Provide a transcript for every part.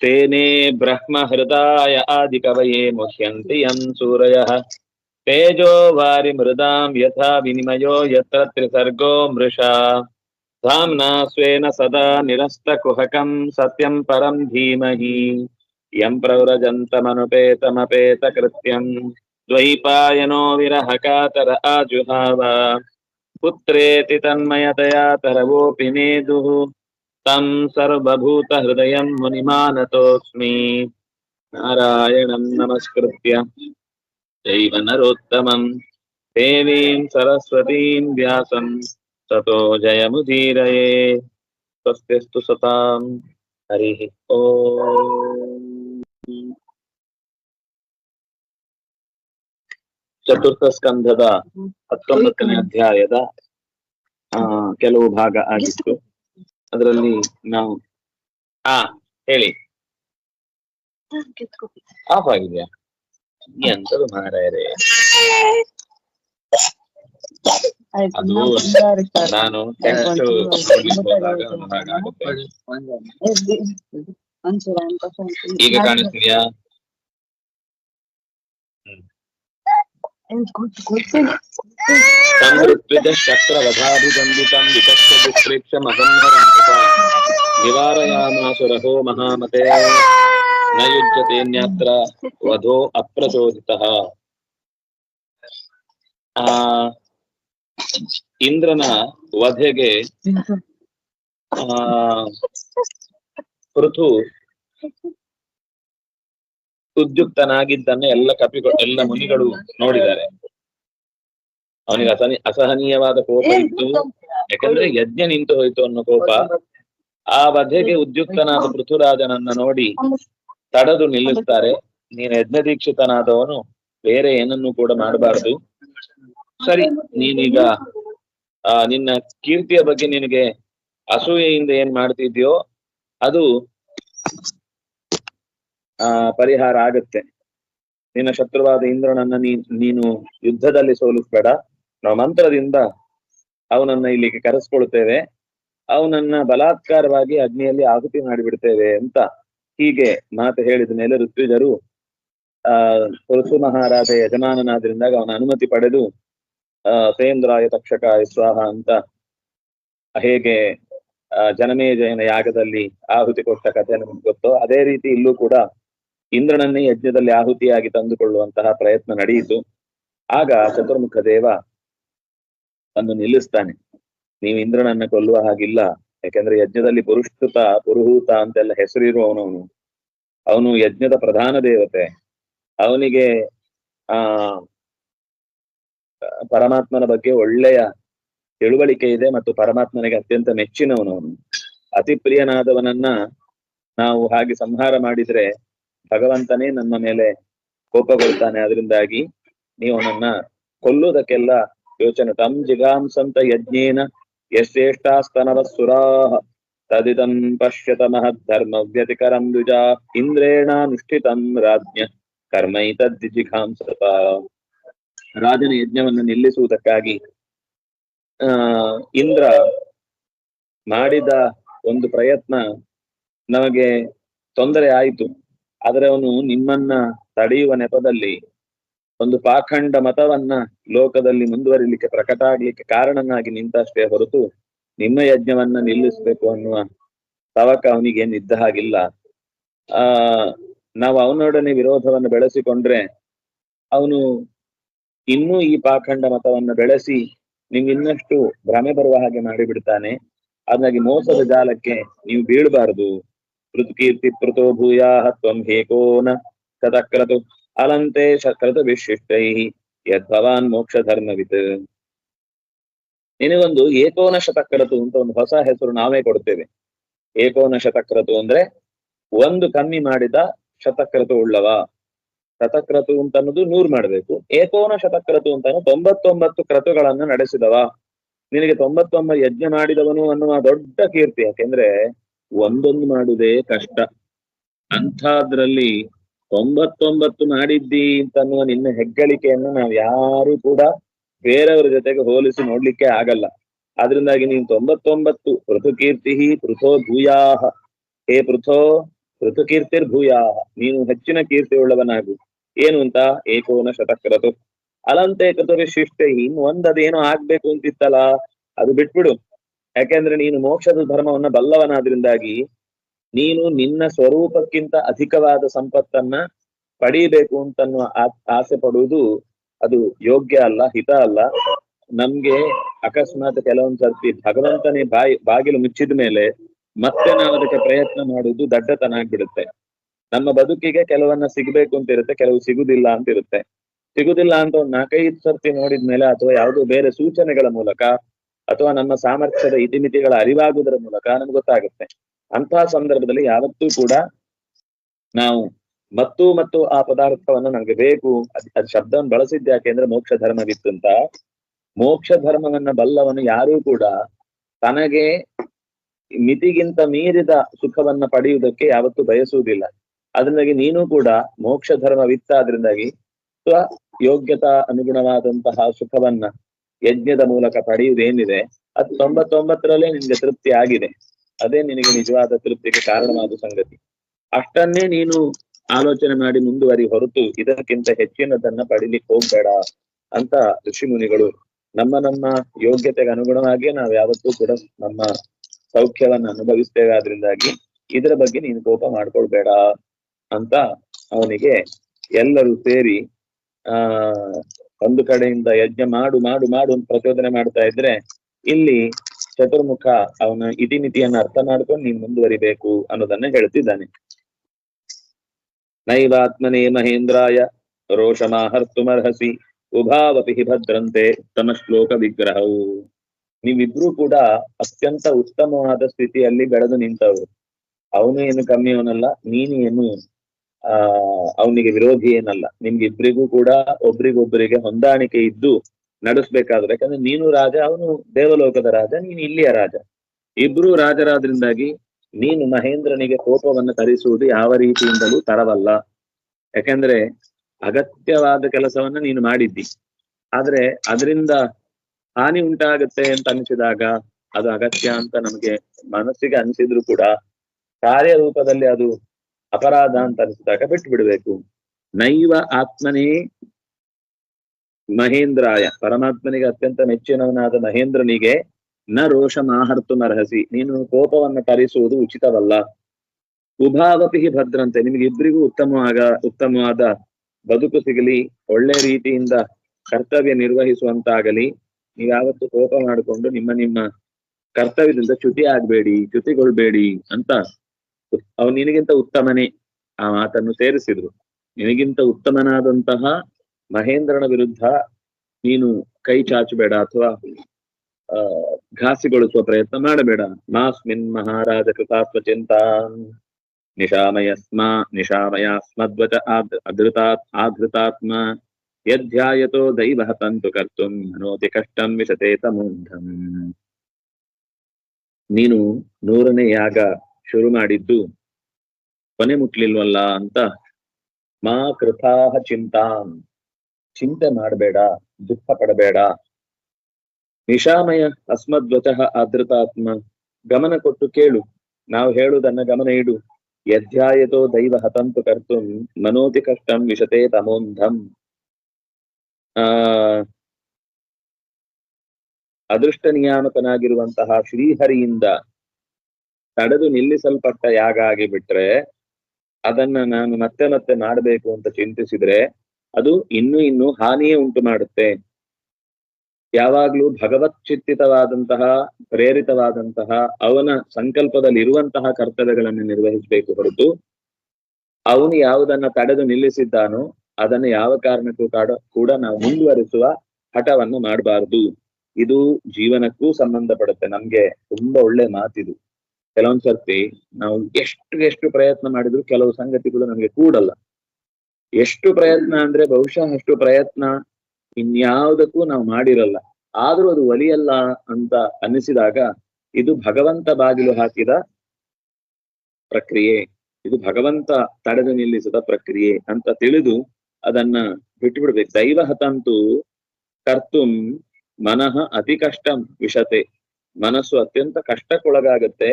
तेने ब्रह्महृदाय आदिकवये मुह्यन्ति यम् सूरयः तेजो वारिमृदाम् यथा विनिमयो यत्र त्रिसर्गो मृषा धाम्ना स्वेन सदा निरस्तकुहकम् सत्यम् परम् धीमहि यम् प्रव्रजन्तमनुपेतमपेतकृत्यम् द्वैपायनो विरहकातर आजुहाव पुत्रेति तन्मयतया तरवोऽपि नेदुः तं सर्वभूतहृदयं मुनिमानतोऽस्मि नारायणं नमस्कृत्य चैव नरोत्तमं देवीं सरस्वतीं व्यासं ततो जयमुदीरये स्वस्तिस्तु सतां हरिः ओम् ಚತುರ್ಥ ಸ್ಕಂಧದ ಹತ್ತೊಂಬತ್ತನೇ ಅಧ್ಯಾಯದ ಆ ಕೆಲವು ಭಾಗ ಆಗಿತ್ತು ಅದರಲ್ಲಿ ನಾವು ಹಾ ಹೇಳಿ. ಆಫ್ ಆಗಿದ್ಯಾ? ಎಂತದು ಮಾರಾಯರೇ ಅದು ನಾನು ಟೆಕ್ಸ್ಟ್ ಈಗ ಕಾಣಿಸ್ತಿದ್ಯಾ? ಸಂವೃತ್ವಿಜ ಶಕ್ರವಧಾಭಿಬಂಧಿತಂ ವಿಪಕ್ಷ ದುಷ್ಪ್ರೇಕ್ಷ ಮಹಂಹರಂತ ಮಹಾಮತೆ ನ ಯುಜ್ಯತೆನ್ಯತ್ರ ವಧೋ ಅಪ್ರಚೋದಿತಃ ಆ ಇಂದ್ರನ ವಧೆಗೆ, ಆ ಪೃಥು ಉದ್ಯುಕ್ತನಾಗಿದ್ದನ್ನ ಎಲ್ಲ ಕಪಿಗಳು ಎಲ್ಲ ಮುನಿಗಳು ನೋಡಿದ್ದಾರೆ. ಅವನಿಗೆ ಅಸಹನಿ ಅಸಹನೀಯವಾದ ಕೋಪ ಇತ್ತು. ಯಾಕಂದ್ರೆ ಯಜ್ಞ ನಿಂತು ಹೋಯ್ತು ಅನ್ನೋ ಕೋಪ ಆ ವಧೆಗೆ ಉದ್ಯುಕ್ತನಾದ ಪೃಥುರಾಜನನ್ನ ನೋಡಿ ತಡೆದು ನಿಲ್ಲಿಸ್ತಾರೆ ನೀನು ಯಜ್ಞದೀಕ್ಷಿತನಾದವನು ಬೇರೆ ಏನನ್ನು ಕೂಡ ಮಾಡಬಾರದು. ಸರಿ, ನೀನೀಗ, ಆ, ನಿನ್ನ ಕೀರ್ತಿಯ ಬಗ್ಗೆ ನಿನಗೆ ಅಸೂಯೆಯಿಂದ ಏನ್ ಮಾಡ್ತಿದ್ಯೋ, ಅದು, ಆ, ಪರಿಹಾರ ಆಗುತ್ತೆ. ನಿನ್ನ ಶತ್ರುವಾದ ಇಂದ್ರನನ್ನ ನೀನು ಯುದ್ಧದಲ್ಲಿ ಸೋಲಿಸ್ಬೇಡ ನಾವು ಮಂತ್ರದಿಂದ ಅವನನ್ನ ಇಲ್ಲಿಗೆ ಕರೆಸ್ಕೊಳ್ತೇವೆ. ಅವನನ್ನ ಬಲಾತ್ಕಾರವಾಗಿ ಅಗ್ನಿಯಲ್ಲಿ ಆಹುತಿ ಮಾಡಿಬಿಡ್ತೇವೆ ಅಂತ ಹೀಗೆ ಮಾತು ಹೇಳಿದ ಮೇಲೆ ಋತ್ವಿಜರು, ಆ ಪುರುಷು ಮಹಾರಾಜ ಯಜಮಾನನಾದ್ರಿಂದಾಗ ಅವನ ಅನುಮತಿ ಪಡೆದು, ಆ, ಸೇಂದ್ರಾಯ ತಕ್ಷಕ ಸ್ವಾಹ ಅಂತ ಹೇಗೆ ಜನಮೇಜಯನ ಯಾಗದಲ್ಲಿ ಆಹುತಿ ಕೊಟ್ಟ ಕಥೆ ನಮ್ಗೆ ಗೊತ್ತು, ಅದೇ ರೀತಿ ಇಲ್ಲೂ ಕೂಡ ಇಂದ್ರನನ್ನೇ ಯಜ್ಞದಲ್ಲಿ ಆಹುತಿಯಾಗಿ ತಂದುಕೊಳ್ಳುವಂತಹ ಪ್ರಯತ್ನ ನಡೆಯಿತು. ಆಗ ಚತುರ್ಮುಖ ದೇವ ಅನ್ನು ನಿಲ್ಲಿಸ್ತಾನೆ. ನೀವು ಇಂದ್ರನನ್ನ ಕೊಲ್ಲುವ ಹಾಗಿಲ್ಲ. ಯಾಕಂದ್ರೆ ಯಜ್ಞದಲ್ಲಿ ಪುರುಷ್ಕೃತ ಪುರುಹೂತ ಅಂತೆಲ್ಲ ಹೆಸರಿರುವವನವನು. ಅವನು ಯಜ್ಞದ ಪ್ರಧಾನ ದೇವತೆ. ಅವನಿಗೆ, ಆ, ಪರಮಾತ್ಮನ ಬಗ್ಗೆ ಒಳ್ಳೆಯ ತಿಳುವಳಿಕೆ ಇದೆ ಮತ್ತು ಪರಮಾತ್ಮನಿಗೆ ಅತ್ಯಂತ ಮೆಚ್ಚಿನವನವನು ಅತಿ ಪ್ರಿಯನಾದವನನ್ನ ನಾವು ಹಾಗೆ ಸಂಹಾರ ಮಾಡಿದ್ರೆ ಭಗವಂತನೇ ನಮ್ಮ ಮೇಲೆ ಕೋಪಗೊಳ್ತಾನೆ. ಅದರಿಂದಾಗಿ ನೀವು ಅವನನ್ನ ಕೊಲ್ಲುವುದಕ್ಕೆಲ್ಲ ಯೋಚನೆ. ತಂ ಜಿಗಾಂಸಂತ ಯಜ್ಞೇನ ತದಿದಂ ಪಶ್ಯತ ಮಹದ್ಧರ್ಮ ವ್ಯತಿಕರಂ ದ್ವಿಜಾ ಇಂದ್ರೇಣಾನುಷ್ಠಿತಂ ರಾಜ್ಞ ಸತ ರಾಜನ ಯಜ್ಞವನ್ನು ನಿಲ್ಲಿಸುವುದಕ್ಕಾಗಿ, ಆ, ಇಂದ್ರ ಮಾಡಿದ ಒಂದು ಪ್ರಯತ್ನ ನಮಗೆ ತೊಂದರೆ ಆಯಿತು. ಆದರೆ ಅವನು ನಿಮ್ಮನ್ನ ತಡೆಯುವ ನೆಪದಲ್ಲಿ ಒಂದು ಪಾಖಂಡ ಮತವನ್ನ ಲೋಕದಲ್ಲಿ ಮುಂದುವರಿಲಿಕ್ಕೆ ಪ್ರಕಟ ಆಗ್ಲಿಕ್ಕೆ ಕಾರಣನಾಗಿ ನಿಂತಷ್ಟೇ ಹೊರತು ನಿಮ್ಮ ಯಜ್ಞವನ್ನ ನಿಲ್ಲಿಸಬೇಕು ಅನ್ನುವ ತವಕ ಅವನಿಗೆ ನಿದ್ದ ಹಾಗಿಲ್ಲ. ಆ, ನಾವು ಅವನೊಡನೆ ವಿರೋಧವನ್ನು ಬೆಳೆಸಿಕೊಂಡ್ರೆ ಅವನು ಇನ್ನೂ ಈ ಪಾಖಂಡ ಮತವನ್ನ ಬೆಳೆಸಿ ನಿಮ್ಗೆ ಇನ್ನಷ್ಟು ಭ್ರಮೆ ಬರುವ ಹಾಗೆ ಮಾಡಿಬಿಡ್ತಾನೆ. ಹಾಗಾಗಿ ಮೋಸದ ಜಾಲಕ್ಕೆ ನೀವು ಬೀಳಬಾರದು. ಪೃಥ್ಕೀರ್ತಿ ಪೃಥೋ ಭೂಯಾಹ ತ್ವಂ ಹೇಕೋನ ತತಕ್ರತು ಅಲಂತೆ ಶಕ್ರತ ವಿಶಿಷ್ಟೈ ಯದ್ಭವಾನ್ ಮೋಕ್ಷ ಧರ್ಮವಿತ್ ನಿನಗೊಂದು ಏಕೋನ ಶತಕ್ರತು ಅಂತ ಒಂದು ಹೊಸ ಹೆಸರು ನಾವೇ ಕೊಡ್ತೇವೆ. ಏಕೋನ ಶತಕ್ರತು ಅಂದ್ರೆ ಒಂದು ಕಮ್ಮಿ ಮಾಡಿದ ಶತಕ್ರತು ಉಳ್ಳವ. ಶತಕ್ರತು ಅಂತ ಅನ್ನೋದು ನೂರ್ ಮಾಡ್ಬೇಕು. ಏಕೋನ ಶತಕ್ರತು ಅಂತಾನು ತೊಂಬತ್ತೊಂಬತ್ತು ಕ್ರತುಗಳನ್ನ ನಡೆಸಿದವ. ನಿನಗೆ ತೊಂಬತ್ತೊಂಬತ್ತು ಯಜ್ಞ ಮಾಡಿದವನು ಅನ್ನುವ ದೊಡ್ಡ ಕೀರ್ತಿ. ಯಾಕೆಂದ್ರೆ ಒಂದೊಂದು ಮಾಡುವುದೇ ಕಷ್ಟ. ಅಂಥದ್ರಲ್ಲಿ ತೊಂಬತ್ತೊಂಬತ್ತು ಮಾಡಿದ್ದಿ ಅಂತನ್ನುವ ನಿನ್ನ ಹೆಗ್ಗಳಿಕೆಯನ್ನು ನಾವು ಯಾರು ಕೂಡ ಬೇರೆಯವರ ಜೊತೆಗೆ ಹೋಲಿಸಿ ನೋಡ್ಲಿಕ್ಕೆ ಆಗಲ್ಲ. ಅದರಿಂದಾಗಿ ನೀನ್ ತೊಂಬತ್ತೊಂಬತ್ತು ಪೃಥುಕೀರ್ತಿ ಪೃಥೋ ಭೂಯಾಹ. ಹೇ ಪೃಥೋ ಪೃಥುಕೀರ್ತಿರ್ ಭೂಯಾಹ ನೀನು ಹೆಚ್ಚಿನ ಕೀರ್ತಿ ಉಳ್ಳವನಾಗು ಏನು ಅಂತ ಏಕೋನ ಶತಕ್ರತು. ಅಲಂತೆ ಕೃತರಿ ಶಿಷ್ಟ ಇನ್ ಒಂದದೇನೋ ಆಗ್ಬೇಕು ಅಂತಿತ್ತಲ್ಲ, ಅದು ಬಿಟ್ಬಿಡು. ಯಾಕೆಂದ್ರೆ ನೀನು ಮೋಕ್ಷದ ಧರ್ಮವನ್ನ ಬಲ್ಲವನಾದ್ರಿಂದಾಗಿ ನೀನು ನಿನ್ನ ಸ್ವರೂಪಕ್ಕಿಂತ ಅಧಿಕವಾದ ಸಂಪತ್ತನ್ನ ಪಡೀಬೇಕು ಆ- ಆಸೆ ಪಡುವುದು ಅದು ಯೋಗ್ಯ ಅಲ್ಲ, ಹಿತ ಅಲ್ಲ. ನಮ್ಗೆ ಅಕಸ್ಮಾತ್ ಕೆಲವೊಂದ್ ಸರ್ತಿ ಭಗವಂತನೇ ಬಾಯಿ, ಬಾಗಿಲು ಮುಚ್ಚಿದ ಮೇಲೆ ಮತ್ತೆ ನಾವು ಅದಕ್ಕೆ ಪ್ರಯತ್ನ ಮಾಡುವುದು ದಡ್ಡತನ ಆಗ್ಬಿಡುತ್ತೆ. ನಮ್ಮ ಬದುಕಿಗೆ ಕೆಲವನ್ನ ಸಿಗ್ಬೇಕು ಅಂತ ಇರುತ್ತೆ ಕೆಲವು ಸಿಗುದಿಲ್ಲ ಅಂತ ಇರುತ್ತೆ ಸಿಗುದಿಲ್ಲ ಅಂತ ಒಂದ್ ನಾಲ್ಕೈದು ಸರ್ತಿ ನೋಡಿದ್ಮೇಲೆ ಅಥವಾ ಯಾವುದೋ ಬೇರೆ ಸೂಚನೆಗಳ ಮೂಲಕ ಅಥವಾ ನಮ್ಮ ಸಾಮರ್ಥ್ಯದ ಇತಿಮಿತಿಗಳ ಅರಿವಾಗುವುದರ ಮೂಲಕ ನಮ್ಗೆ ಗೊತ್ತಾಗುತ್ತೆ. ಅಂತಹ ಸಂದರ್ಭದಲ್ಲಿ ಯಾವತ್ತೂ ಕೂಡ ನಾವು ಮತ್ತು ಮತ್ತು ಆ ಪದಾರ್ಥವನ್ನ ನಮ್ಗೆ ಬೇಕು. ಅದ್ ಶಬ್ದವನ್ನು ಬಳಸಿದ್ದೆ ಯಾಕೆಂದ್ರೆ ಮೋಕ್ಷ ಧರ್ಮವಿತ್ತು ಅಂತ. ಮೋಕ್ಷ ಧರ್ಮವನ್ನ ಬಲ್ಲವನು ಯಾರೂ ಕೂಡ ತನಗೆ ಮಿತಿಗಿಂತ ಮೀರಿದ ಸುಖವನ್ನ ಪಡೆಯುವುದಕ್ಕೆ ಯಾವತ್ತೂ ಬಯಸುವುದಿಲ್ಲ. ಅದರಿಂದಾಗಿ ನೀನು ಕೂಡ ಮೋಕ್ಷ ಧರ್ಮವಿತ್ತಾದ್ರಿಂದಾಗಿ ಸ್ವ ಯೋಗ್ಯತಾ ಅನುಗುಣವಾದಂತಹ ಸುಖವನ್ನ ಯಜ್ಞದ ಮೂಲಕ ಪಡೆಯುವುದೇನಿದೆ, ಅದು ತೊಂಬತ್ತೊಂಬತ್ತರಲ್ಲೇ ನಿನ್ಗೆ ತೃಪ್ತಿ ಆಗಿದೆ ಅದೇ ನಿನಗೆ ನಿಜವಾದ ತೃಪ್ತಿಗೆ ಕಾರಣವಾದ ಸಂಗತಿ. ಅಷ್ಟನ್ನೇ ನೀನು ಆಲೋಚನೆ ಮಾಡಿ ಮುಂದುವರಿ ಹೊರತು ಇದಕ್ಕಿಂತ ಹೆಚ್ಚಿನದನ್ನ ಪಡಿಲಿಕ್ಕೆ ಹೋಗ್ಬೇಡ ಅಂತ ಋಷಿ ಮುನಿಗಳು. ನಮ್ಮ ನಮ್ಮ ಯೋಗ್ಯತೆಗೆ ಅನುಗುಣವಾಗಿ ನಾವು ಯಾವತ್ತೂ ಕೂಡ ನಮ್ಮ ಸೌಖ್ಯವನ್ನ ಅನುಭವಿಸ್ತೇವೆ. ಆದ್ರಿಂದಾಗಿ ಇದರ ಬಗ್ಗೆ ನೀನು ಕೋಪ ಮಾಡ್ಕೊಳ್ಬೇಡ ಅಂತ ಅವನಿಗೆ ಎಲ್ಲರೂ ಸೇರಿ, ಆ, ಒಂದು ಕಡೆಯಿಂದ ಯಜ್ಞ ಮಾಡು ಮಾಡು ಮಾಡು ಅಂತ ಪ್ರಚೋದನೆ ಮಾಡ್ತಾ ಇದ್ರೆ ಇಲ್ಲಿ ಚತುರ್ಮುಖ ಅವನ ಇತಿಮಿತಿಯನ್ನ ಅರ್ಥ ಮಾಡ್ಕೊಂಡು ನೀನ್ ಮುಂದುವರಿಬೇಕು ಅನ್ನೋದನ್ನ ಹೇಳ್ತಿದ್ದಾನೆ. ನೈವಾತ್ಮನೇ ಮಹೇಂದ್ರಾಯ ರೋಷಮಾಹರ್ತುಮರ್ಹಸಿ ಉಭಾವಪಿ ಭದ್ರಂತೆ ಉತ್ತಮ ಶ್ಲೋಕ ವಿಗ್ರಹವು. ನೀವಿಬ್ರೂ ಕೂಡ ಅತ್ಯಂತ ಉತ್ತಮವಾದ ಸ್ಥಿತಿಯಲ್ಲಿ ಬೆಳೆದು ನಿಂತವರು. ಅವನು ಏನು ಕಮ್ಮಿ ಅವನಲ್ಲ, ನೀನು ಏನು, ಆ, ಅವನಿಗೆ ವಿರೋಧಿ ಏನಲ್ಲ. ನಿಮ್ಗಿಬ್ರಿಗೂ ಕೂಡ ಒಬ್ರಿಗೊಬ್ಬರಿಗೆ ಹೊಂದಾಣಿಕೆ ಇದ್ದು ನಡೆಸ್ಬೇಕಾದ್ರೆ, ಯಾಕಂದ್ರೆ ನೀನು ರಾಜ, ಅವನು ದೇವಲೋಕದ ರಾಜ, ನೀನು ಇಲ್ಲಿಯ ರಾಜ. ಇಬ್ರು ರಾಜರಾದ್ರಿಂದಾಗಿ ನೀನು ಮಹೇಂದ್ರನಿಗೆ ಕೋಪವನ್ನು ತರಿಸುವುದು ಯಾವ ರೀತಿಯಿಂದಲೂ ತರವಲ್ಲ. ಯಾಕೆಂದ್ರೆ ಅಗತ್ಯವಾದ ಕೆಲಸವನ್ನ ನೀನು ಮಾಡಿದ್ದಿ. ಆದ್ರೆ ಅದರಿಂದ ಹಾನಿ ಉಂಟಾಗುತ್ತೆ ಅಂತ ಅನಿಸಿದಾಗ ಅದು ಅಗತ್ಯ ಅಂತ ನಮಗೆ ಮನಸ್ಸಿಗೆ ಅನಿಸಿದ್ರು ಕೂಡ ಕಾರ್ಯರೂಪದಲ್ಲಿ ಅದು ಅಪರಾಧ ಅಂತ ಅನಿಸಿದಾಗ ಬಿಟ್ಟು ಬಿಡಬೇಕು ನೈವ ಆತ್ಮನೇ ಮಹೇಂದ್ರಾಯ. ಪರಮಾತ್ಮನಿಗೆ ಅತ್ಯಂತ ಮೆಚ್ಚಿನವನಾದ ಮಹೇಂದ್ರನಿಗೆ, ನ ರೋಷ ಮಾಹರ್ತು ನರಹಸಿ, ನೀನು ಕೋಪವನ್ನ ತರಿಸುವುದು ಉಚಿತವಲ್ಲ. ಉಭಾವಪಿಹಿ ಭದ್ರಂತೆ, ನಿಮಗೆ ಇಬ್ಬರಿಗೂ ಉತ್ತಮವಾಗ, ಉತ್ತಮವಾದ ಬದುಕು ಸಿಗಲಿ, ಒಳ್ಳೆ ರೀತಿಯಿಂದ ಕರ್ತವ್ಯ ನಿರ್ವಹಿಸುವಂತಾಗಲಿ. ನೀವ್ಯಾವತ್ತು ಕೋಪ ಮಾಡಿಕೊಂಡು ನಿಮ್ಮ ನಿಮ್ಮ ಕರ್ತವ್ಯದಿಂದ ಚ್ಯುತಿ ಆಗ್ಬೇಡಿ, ಚ್ಯುತಿಗೊಳ್ಬೇಡಿ ಅಂತ ಅವನು ನಿನಗಿಂತ ಉತ್ತಮನೇ. ಆ ಮಾತನ್ನು ಸೇರಿಸಿದ್ರು. ನಿನಗಿಂತ ಉತ್ತಮನಾದಂತಹ ಮಹೇಂದ್ರನ ವಿರುದ್ಧ ನೀನು ಕೈ ಚಾಚಬೇಡ ಅಥವಾ, ಆ, ಘಾಸಿಗೊಳಿಸುವ ಪ್ರಯತ್ನ ಮಾಡಬೇಡ. ಮಾಸ್ಮಿನ್ ಮಹಾರಾಜ ಕೃತಾತ್ವ ಚಿಂತಾನ್ ನಿಶಾಮಯ ಸ್ಮ ನಿಶಾಮಯ ಸ್ಮದ್ವಚ ಆದ್ ಅದೃತಾತ್ ಆಧೃತಾತ್ಮ. ಯಧ್ಯಾಯತೋ ದೈವ ತಂತು ಕರ್ತುಂ, ಮನೋತಿ ಕಷ್ಟಂ ವಿಶತೆ ತಮೂರ್ಧಂ ನೀನು ನೂರನೇ ಯಾಗ ಶುರು ಮಾಡಿದ್ದು, ಕೊನೆ ಮುಟ್ಲಿಲ್ವಲ್ಲ ಅಂತ ಮಾ ಕೃತಾಹ ಚಿಂತಾನ್ ಚಿಂತೆ ಮಾಡಬೇಡ. ದುಃಖ ಪಡಬೇಡ ನಿಶಾಮಯ ಅಸ್ಮದ್ವಚಃ ಆದೃತಾತ್ಮ ಗಮನ ಕೊಟ್ಟು ಕೇಳು. ನಾವು ಹೇಳುವುದನ್ನ ಗಮನ ಇಡು. ಯಧ್ಯಾಯತೋ ದೈವ ಹತಂತು ಕರ್ತು, ಮನೋತಿ ಕಷ್ಟಂ ವಿಷತೆ ತಮೋಂಧಂ. ಆ ಅದೃಷ್ಟ ನಿಯಾಮಕನಾಗಿರುವಂತಹ ಶ್ರೀಹರಿಯಿಂದ ತಡೆದು ನಿಲ್ಲಿಸಲ್ಪಟ್ಟ ಯಾಗ ಆಗಿಬಿಟ್ರೆ ಅದನ್ನ ನಾನು ಮತ್ತೆ ಮತ್ತೆ ಮಾಡಬೇಕು ಅಂತ ಚಿಂತಿಸಿದ್ರೆ ಅದು ಇನ್ನು ಇನ್ನು ಹಾನಿಯೇ ಉಂಟು ಮಾಡುತ್ತೆ. ಯಾವಾಗ್ಲೂ ಭಗವತ್ ಚಿತ್ತಿತವಾದಂತಹ, ಪ್ರೇರಿತವಾದಂತಹ, ಅವನ ಸಂಕಲ್ಪದಲ್ಲಿ ಇರುವಂತಹ ಕರ್ತವ್ಯಗಳನ್ನು ನಿರ್ವಹಿಸಬೇಕು ಹೊರತು, ಅವನು ಯಾವುದನ್ನ ತಡೆದು ನಿಲ್ಲಿಸಿದ್ದಾನೋ, ಅದನ್ನು ಯಾವ ಕಾರಣಕ್ಕೂ ಕಾಡ, ಕೂಡ ನಾವು ಮುಂದುವರಿಸುವ ಹಠವನ್ನು ಮಾಡಬಾರದು. ಇದು ಜೀವನಕ್ಕೂ ಸಂಬಂಧಪಡುತ್ತೆ. ನಮ್ಗೆ ತುಂಬಾ ಒಳ್ಳೆ ಮಾತಿದು. ಕೆಲವೊಂದ್ಸರ್ತಿ ನಾವು ಎಷ್ಟು ಎಷ್ಟು ಪ್ರಯತ್ನ ಮಾಡಿದ್ರು ಕೆಲವು ಸಂಗತಿಗಳು ನಮ್ಗೆ ಕೂಡಲ್ಲ. ಎಷ್ಟು ಪ್ರಯತ್ನ ಅಂದ್ರೆ ಬಹುಶಃ ಅಷ್ಟು ಪ್ರಯತ್ನ ಇನ್ಯಾವುದಕ್ಕೂ ನಾವು ಮಾಡಿರಲ್ಲ. ಆದ್ರೂ ಅದು ಒಲಿಯಲ್ಲ ಅಂತ ಅನ್ನಿಸಿದಾಗ ಇದು ಭಗವಂತ ಬಾಗಿಲು ಹಾಕಿದ ಪ್ರಕ್ರಿಯೆ. ಇದು ಭಗವಂತ ತಡೆದು ನಿಲ್ಲಿಸಿದ ಪ್ರಕ್ರಿಯೆ ಅಂತ ತಿಳಿದು ಅದನ್ನ ಬಿಟ್ಟುಬಿಡ್ಬೇಕು ದೈವ ಹತಂತು ಕರ್ತುಂ ಮನಃ ಅತಿ ಕಷ್ಟ ವಿಷತೆ ಮನಸ್ಸು ಅತ್ಯಂತ ಕಷ್ಟಕ್ಕೊಳಗಾಗತ್ತೆ.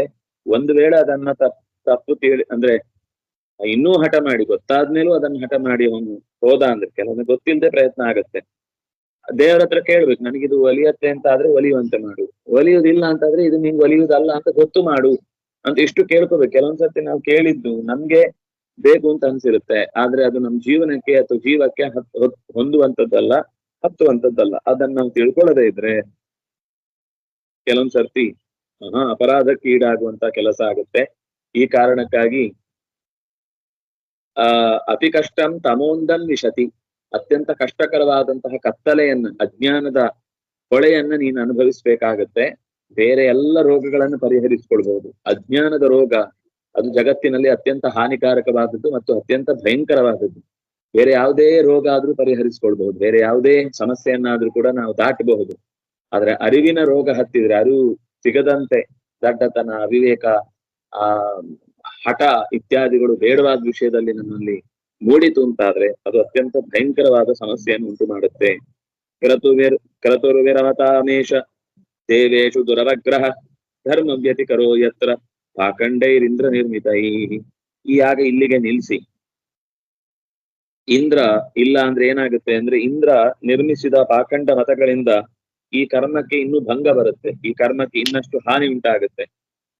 ಒಂದು ವೇಳೆ ಅದನ್ನ ತಪ್, ತಪ್ಪು ತಿಳಿ, ಅಂದ್ರೆ ಇನ್ನೂ ಹಠ ಮಾಡಿ, ಗೊತ್ತಾದ್ಮೇಲೂ ಅದನ್ನ ಹಠ ಮಾಡಿ ಅವನು ಹೋದ ಅಂದ್ರೆ ಕೆಲವೊಮ್ಮೆ ಗೊತ್ತಿಲ್ಲದೆ ಪ್ರಯತ್ನ ಆಗತ್ತೆ. ದೇವರ ಹತ್ರ ಕೇಳ್ಬೇಕು, ನನಗಿದು ಒಲಿಯತ್ತೆ ಅಂತ ಆದ್ರೆ ಒಲಿಯುವಂತೆ ಮಾಡು. ಒಲಿಯುವುದಿಲ್ಲ ಅಂತಾದ್ರೆ ಇದು ನಿಂಗೆ ಒಲಿಯುವುದಲ್ಲ ಅಂತ ಗೊತ್ತು ಮಾಡು ಅಂತ ಇಷ್ಟು ಕೇಳ್ಕೋಬೇಕು. ಕೆಲವೊಂದ್ಸತಿ ನಾವು ಕೇಳಿದ್ದು ನಮ್ಗೆ ಬೇಕು ಅಂತ ಅನ್ಸಿರುತ್ತೆ. ಆದ್ರೆ ಅದು ನಮ್ಮ ಜೀವನಕ್ಕೆ ಅಥವಾ ಜೀವಕ್ಕೆ ಹೊಂದುವಂತದ್ದಲ್ಲ, ಹತ್ತುವಂತದ್ದಲ್ಲ. ಅದನ್ನ ನಾವು ತಿಳ್ಕೊಳ್ಳದೆ ಇದ್ರೆ ಕೆಲವೊಂದ್ಸರ್ತಿ ಸರ್ತಿ ಅಪರಾಧಕ್ಕೆ ಅಪರಾಧಕ್ಕೀಡಾಗುವಂತ ಕೆಲಸ ಆಗುತ್ತೆ. ಈ ಕಾರಣಕ್ಕಾಗಿ ಆ, ಅತಿ ಕಷ್ಟಂ ತಮೋಂದಂ ವಿಶತಿ. ಅತ್ಯಂತ ಕಷ್ಟಕರವಾದಂತಹ ಕತ್ತಲೆಯನ್ನ, ಅಜ್ಞಾನದ ಹೊಳೆಯನ್ನ ನೀನು ಅನುಭವಿಸ್ಬೇಕಾಗತ್ತೆ. ಬೇರೆ ಎಲ್ಲ ರೋಗಗಳನ್ನು ಪರಿಹರಿಸಿಕೊಳ್ಬಹುದು. ಅಜ್ಞಾನದ ರೋಗ, ಅದು ಜಗತ್ತಿನಲ್ಲಿ ಅತ್ಯಂತ ಹಾನಿಕಾರಕವಾದದ್ದು ಮತ್ತು ಅತ್ಯಂತ ಭಯಂಕರವಾದದ್ದು. ಬೇರೆ ಯಾವುದೇ ರೋಗ ಆದ್ರೂ ಪರಿಹರಿಸಿಕೊಳ್ಬಹುದು. ಬೇರೆ ಯಾವುದೇ ಸಮಸ್ಯೆಯನ್ನಾದ್ರೂ ಕೂಡ ನಾವು ದಾಟಬಹುದು. ಆದ್ರೆ ಅರಿವಿನ ರೋಗ ಹತ್ತಿದ್ರೆ, ಅರಿವು ಸಿಗದಂತೆ, ದಡ್ಡತನ, ಅವಿವೇಕ, ಆ ಹಠ ಇತ್ಯಾದಿಗಳು ಬೇಡವಾದ ವಿಷಯದಲ್ಲಿ ನನ್ನಲ್ಲಿ ಮೂಡಿತು ಅಂತಾದ್ರೆ ಅದು ಅತ್ಯಂತ ಭಯಂಕರವಾದ ಸಮಸ್ಯೆಯನ್ನು ಉಂಟು ಮಾಡುತ್ತೆ. ಕ್ರತುವಿರ್ ಕ್ರತುರ್ವಿರವತಾಮೇಶ ದೇವೇಶು ದುರವಗ್ರಹ, ಧರ್ಮ ವ್ಯತಿಕರೋ ಯತ್ರ ಪಾಖಂಡೈರಿಂದ್ರ ನಿರ್ಮಿತ ಈ ಆಗ ಇಲ್ಲಿಗೆ ನಿಲ್ಸಿ. ಇಂದ್ರ ಇಲ್ಲ ಅಂದ್ರೆ ಏನಾಗುತ್ತೆ ಅಂದ್ರೆ ಇಂದ್ರ ನಿರ್ಮಿಸಿದ ಪಾಖಂಡ ಮತಗಳಿಂದ ಈ ಕರ್ಮಕ್ಕೆ ಇನ್ನೂ ಭಂಗ ಬರುತ್ತೆ. ಈ ಕರ್ಮಕ್ಕೆ ಇನ್ನಷ್ಟು ಹಾನಿ ಉಂಟಾಗುತ್ತೆ.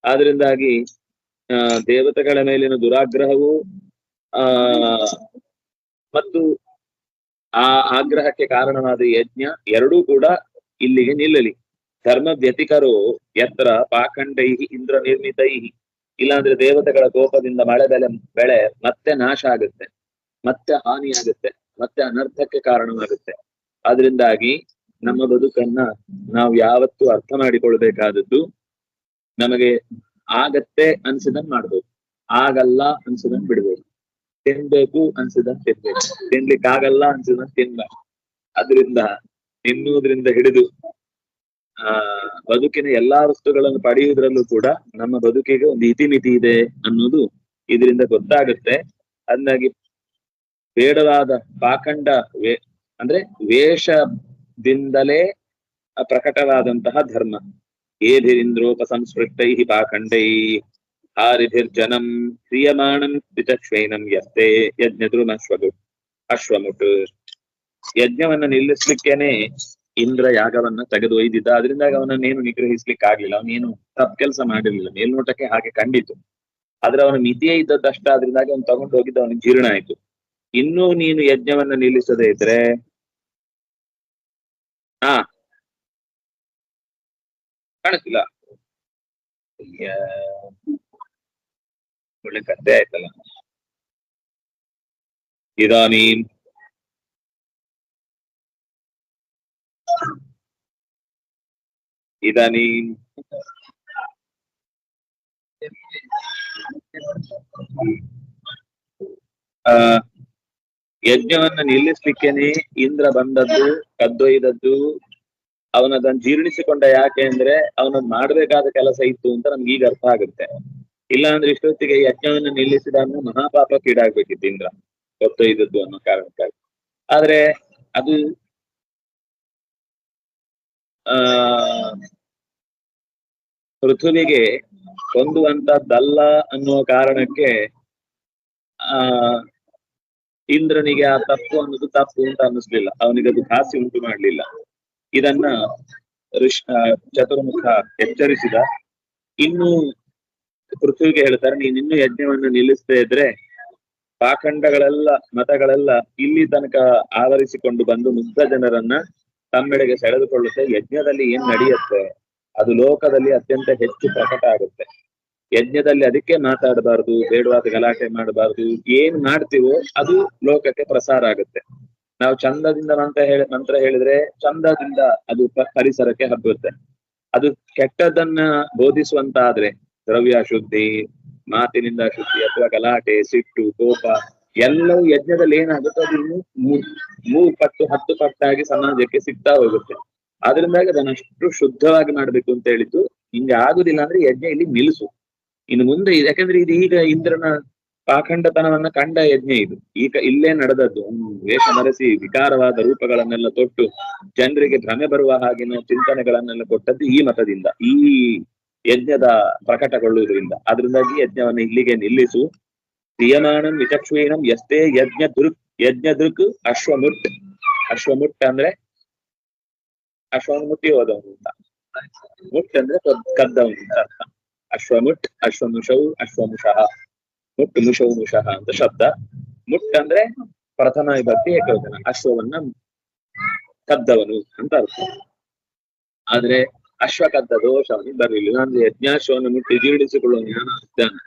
ಆದ್ರಿಂದಾಗಿ ದೇವತೆಗಳ ಮೇಲಿನ ದುರಾಗ್ರಹವು, ಆ, ಮತ್ತು ಆ ಆಗ್ರಹಕ್ಕೆ ಕಾರಣವಾದ ಯಜ್ಞ ಎರಡೂ ಕೂಡ ಇಲ್ಲಿಗೆ ನಿಲ್ಲಲಿ. ಧರ್ಮ ವ್ಯತಿಕರು ಎತ್ತರ ಪಾಖಂಡೈ ಇಂದ್ರ ನಿರ್ಮಿತೈ ಇಲ್ಲಾಂದ್ರೆ ದೇವತೆಗಳ ಕೋಪದಿಂದ ಮಳೆ ಬೆಲೆ, ಬೆಳೆ ಮತ್ತೆ ನಾಶ ಆಗುತ್ತೆ, ಮತ್ತೆ ಹಾನಿ ಆಗುತ್ತೆ ಮತ್ತೆ ಅನರ್ಥಕ್ಕೆ ಕಾರಣವಾಗುತ್ತೆ. ಅದರಿಂದಾಗಿ ನಮ್ಮ ಬದುಕನ್ನ ನಾವು ಯಾವತ್ತೂ ಅರ್ಥ ಮಾಡಿಕೊಳ್ಬೇಕಾದದ್ದು, ನಮಗೆ ಆಗತ್ತೆ ಅನ್ಸಿದನ್ ಮಾಡ್ಬೇಕು ಆಗಲ್ಲ ಅನ್ಸಿದನ್ ಬಿಡ್ಬೇಕು ತಿನ್ಬೇಕು ಅನ್ಸಿದನ್ ತಿನ್ಬೇಕು. ತಿನ್ಲಿಕ್ಕೆ ಆಗಲ್ಲ ಅನ್ಸಿದನ್ ತಿನ್ಬೇಕು ಅದರಿಂದ, ತಿನ್ನುವುದ್ರಿಂದ ಹಿಡಿದು, ಆ, ಬದುಕಿನ ಎಲ್ಲಾ ವಸ್ತುಗಳನ್ನು ಪಡೆಯುವುದರಲ್ಲೂ ಕೂಡ ನಮ್ಮ ಬದುಕಿಗೆ ಒಂದು ಇತಿಮಿತಿ ಇದೆ ಅನ್ನೋದು ಇದರಿಂದ ಗೊತ್ತಾಗುತ್ತೆ. ಅಂದಾಗಿ ಬೇಡವಾದ ಪಾಖಂಡ ವೇ, ಅಂದ್ರೆ ವೇಷದಿಂದಲೇ ಪ್ರಕಟವಾದಂತಹ ಧರ್ಮ. ಏಧಿರಿಂದ್ರೋಪಸಂಸ್ಪೃಷ್ಟೈ ಪಾಖಂಡೈ ಹಾರಿಧಿರ್ಜನಂ ಕ್ರಿಯಮಾಣಂ ಪಿತಶ್ವೈನಂ ಯಸ್ತೆ ಯಜ್ಞದ್ರುಮಶ್ವಗು ಅಶ್ವಮುಟ್. ಯಜ್ಞವನ್ನ ನಿಲ್ಲಿಸ್ಲಿಕ್ಕೇನೆ ಇಂದ್ರ ಯಾಗವನ್ನ ತೆಗೆದು ಒಯ್ದಿದ್ದ ಏನು ನಿಗ್ರಹಿಸ್ಲಿಕ್ಕೆ ಆಗ್ಲಿಲ್ಲ ಅವನೇನು ತಪ್ಪು ಕೆಲಸ ಮಾಡಿರ್ಲಿಲ್ಲ. ಮೇಲ್ನೋಟಕ್ಕೆ ಹಾಗೆ ಕಂಡಿತು. ಆದ್ರೆ ಅವನ ಮಿತಿಯೇ ಇದ್ದದ್ದಷ್ಟ. ಅದರಿಂದಾಗಿ ಅವನು ತಗೊಂಡು ಹೋಗಿದ್ದ ಅವನಿಗೆ ಜೀರ್ಣ ಆಯ್ತು. ಇನ್ನೂ ನೀನು ಯಜ್ಞವನ್ನ ನಿಲ್ಲಿಸದೇ ಇದ್ರೆ ಹಾ ಕಾಣಿಸ್ತಿಲ್ಲ ಅಯ್ಯ. ಒಳ್ಳೆ ಕಥೆ ಆಯ್ತಲ್ಲ. ಇದಾನೀಂ ಇದಾನೀಂ ಯಜ್ಞವನ್ನ ನಿಲ್ಲಿಸ್ಲಿಕ್ಕೇನೆ ಇಂದ್ರ ಬಂದದ್ದು ಕದ್ದೊಯ್ದದ್ದು ಅವನದನ್ನ ಜೀರ್ಣಿಸಿಕೊಂಡ ಯಾಕೆ ಅಂದ್ರೆ ಅವನದ್ ಮಾಡ್ಬೇಕಾದ ಕೆಲಸ ಇತ್ತು ಅಂತ ನಮ್ಗೆ ಈಗ ಅರ್ಥ ಆಗುತ್ತೆ. ಇಲ್ಲ ಅಂದ್ರೆ ಇಷ್ಟೊತ್ತಿಗೆ ಯಜ್ಞವನ್ನ ನಿಲ್ಲಿಸಿದ ಅನ್ನೋ ಮಹಾಪಾಪಕ್ಕೀಡಾಗ್ಬೇಕಿತ್ತು ಇಂದ್ರ ಹೊತ್ತೊಯ್ದದ್ದು ಅನ್ನೋ ಕಾರಣಕ್ಕಾಗಿ. ಆದ್ರೆ ಅದು, ಆ, ಪೃಥ್ವಿಗೆ ಹೊಂದುವಂತದ್ದಲ್ಲ ಅನ್ನುವ ಕಾರಣಕ್ಕೆ, ಆ, ಇಂದ್ರನಿಗೆ ಆ ತಪ್ಪು ಅನ್ನೋದು ತಪ್ಪು ಅಂತ ಅನ್ನಿಸ್ಲಿಲ್ಲ. ಅವನಿಗೆ ಅದು ಹಾಸಿ ಉಂಟು ಮಾಡ್ಲಿಲ್ಲ. ಇದನ್ನ ಋಷ್ ಚತುರ್ಮುಖ ಎಚ್ಚರಿಸಿದ. ಇನ್ನು ಪೃಥ್ವಿಗೆ ಹೇಳ್ತಾರೆ, ನೀನ್ ಇನ್ನು ಯಜ್ಞವನ್ನು ನಿಲ್ಲಿಸದೇ ಇದ್ರೆ ಪಾಖಂಡಗಳೆಲ್ಲ, ಮತಗಳೆಲ್ಲ ಇಲ್ಲಿ ತನಕ ಆವರಿಸಿಕೊಂಡು ಬಂದು ಮುಗ್ಧ ಜನರನ್ನ ತಮ್ಮೆಡೆಗೆ ಸೆಳೆದುಕೊಳ್ಳುತ್ತೆ. ಯಜ್ಞದಲ್ಲಿ ಏನ್ ನಡೆಯುತ್ತೆ? ಅದು ಲೋಕದಲ್ಲಿ ಅತ್ಯಂತ ಹೆಚ್ಚು ಪ್ರಕಟ ಆಗುತ್ತೆ. ಯಜ್ಞದಲ್ಲಿ ಅದಕ್ಕೆ ಮಾತಾಡಬಾರ್ದು, ಬೇಡವಾದ ಗಲಾಟೆ ಮಾಡಬಾರ್ದು, ಏನ್ ಮಾಡ್ತೀವೋ ಅದು ಲೋಕಕ್ಕೆ ಪ್ರಸಾರ ಆಗುತ್ತೆ. ನಾವು ಚಂದದಿಂದ ನಂತರ ಹೇಳ, ನಂತರ ಹೇಳಿದ್ರೆ ಚಂದದಿಂದ ಅದು ಪರಿಸರಕ್ಕೆ ಹಬ್ಬುತ್ತೆ. ಅದು ಕೆಟ್ಟದನ್ನ ಬೋಧಿಸುವಂತ ಆದ್ರೆ ದ್ರವ್ಯ ಶುದ್ಧಿ, ಮಾತಿನಿಂದ ಶುದ್ಧಿ ಅಥವಾ ಗಲಾಟೆ, ಸಿಟ್ಟು, ಕೋಪ, ಎಲ್ಲವೂ ಯಜ್ಞದಲ್ಲಿ ಏನಾಗುತ್ತೆ ಅದು ಮೂರು ಪಟ್ಟು ಹತ್ತು ಪಟ್ಟಾಗಿ ಸಮಾಜಕ್ಕೆ ಸಿಗ್ತಾ ಹೋಗುತ್ತೆ. ಅದರಿಂದಾಗಿ ಅದನ್ನ ಅಷ್ಟು ಶುದ್ಧವಾಗಿ ಮಾಡ್ಬೇಕು ಅಂತ ಹೇಳಿದ್ದು, ಹಿಂಗೆ ಆಗುದಿಲ್ಲ ಅಂದ್ರೆ ಯಜ್ಞ ಇಲ್ಲಿ ನಿಲ್ಲಿಸು. ಇನ್ನು ಮುಂದೆ, ಯಾಕಂದ್ರೆ ಇದು ಈಗ ಇಂದ್ರನ ಪಾಖಂಡತನವನ್ನ ಕಂಡ ಯಜ್ಞ ಇದು. ಈಗ ಇಲ್ಲೇ ನಡೆದದ್ದು. ವೇಷ ಮರೆಸಿ ವಿಕಾರವಾದ ರೂಪಗಳನ್ನೆಲ್ಲ ತೊಟ್ಟು ಜನರಿಗೆ ಭ್ರಮೆ ಬರುವ ಹಾಗಿನ ಚಿಂತನೆಗಳನ್ನೆಲ್ಲ ಕೊಟ್ಟದ್ದು ಈ ಮತದಿಂದ, ಈ ಯಜ್ಞದ ಪ್ರಕಟಗೊಳ್ಳುವುದರಿಂದ. ಅದರಿಂದಾಗಿ ಯಜ್ಞವನ್ನು ಇಲ್ಲಿಗೆ ನಿಲ್ಲಿಸು. ಕ್ರಿಯಮಾಣಂ ವಿಚಕ್ಷುಣಂ ಎಷ್ಟೇ ಯಜ್ಞ ದೃಕ್ ಯಜ್ಞ ದೃಕ್ ಅಶ್ವಮುಟ್. ಅಶ್ವಮುಟ್ ಅಂದ್ರೆ ಅಶ್ವನ ಮುಟ್ಟಿ ಹೋದವನು ಅಂತ. ಮುಟ್ ಅಂದ್ರೆ ಕದ್- ಕದ್ದವನು ಅಂತ ಅರ್ಥ. ಅಶ್ವಮುಟ್, ಅಶ್ವಮುಷೌ, ಅಶ್ವಮುಷಃ. ಮುಟ್ ಮುಷವು ಮುಷಃ ಅಂತ ಶಬ್ದ ಮುಟ್ ಅಂದ್ರೆ ಪ್ರಥಮ ವಿಭಕ್ತಿ ಏಕವಚನ. ಅಶ್ವವನ್ನ ಕದ್ದವನು ಅಂತ ಅರ್ಥ. ಆದ್ರೆ ಅಶ್ವ ಕದ್ದ ದೋಷ ಅವನಿಗೆ ಬರಲಿಲ್ಲ. ಅಂದ್ರೆ ಯಜ್ಞಾಶ್ವವನ್ನು ಮುಟ್ಟಿ ಜೀರ್ಣಿಸಿಕೊಳ್ಳುವ ಜ್ಞಾನ ಇದ್ದಾನೆ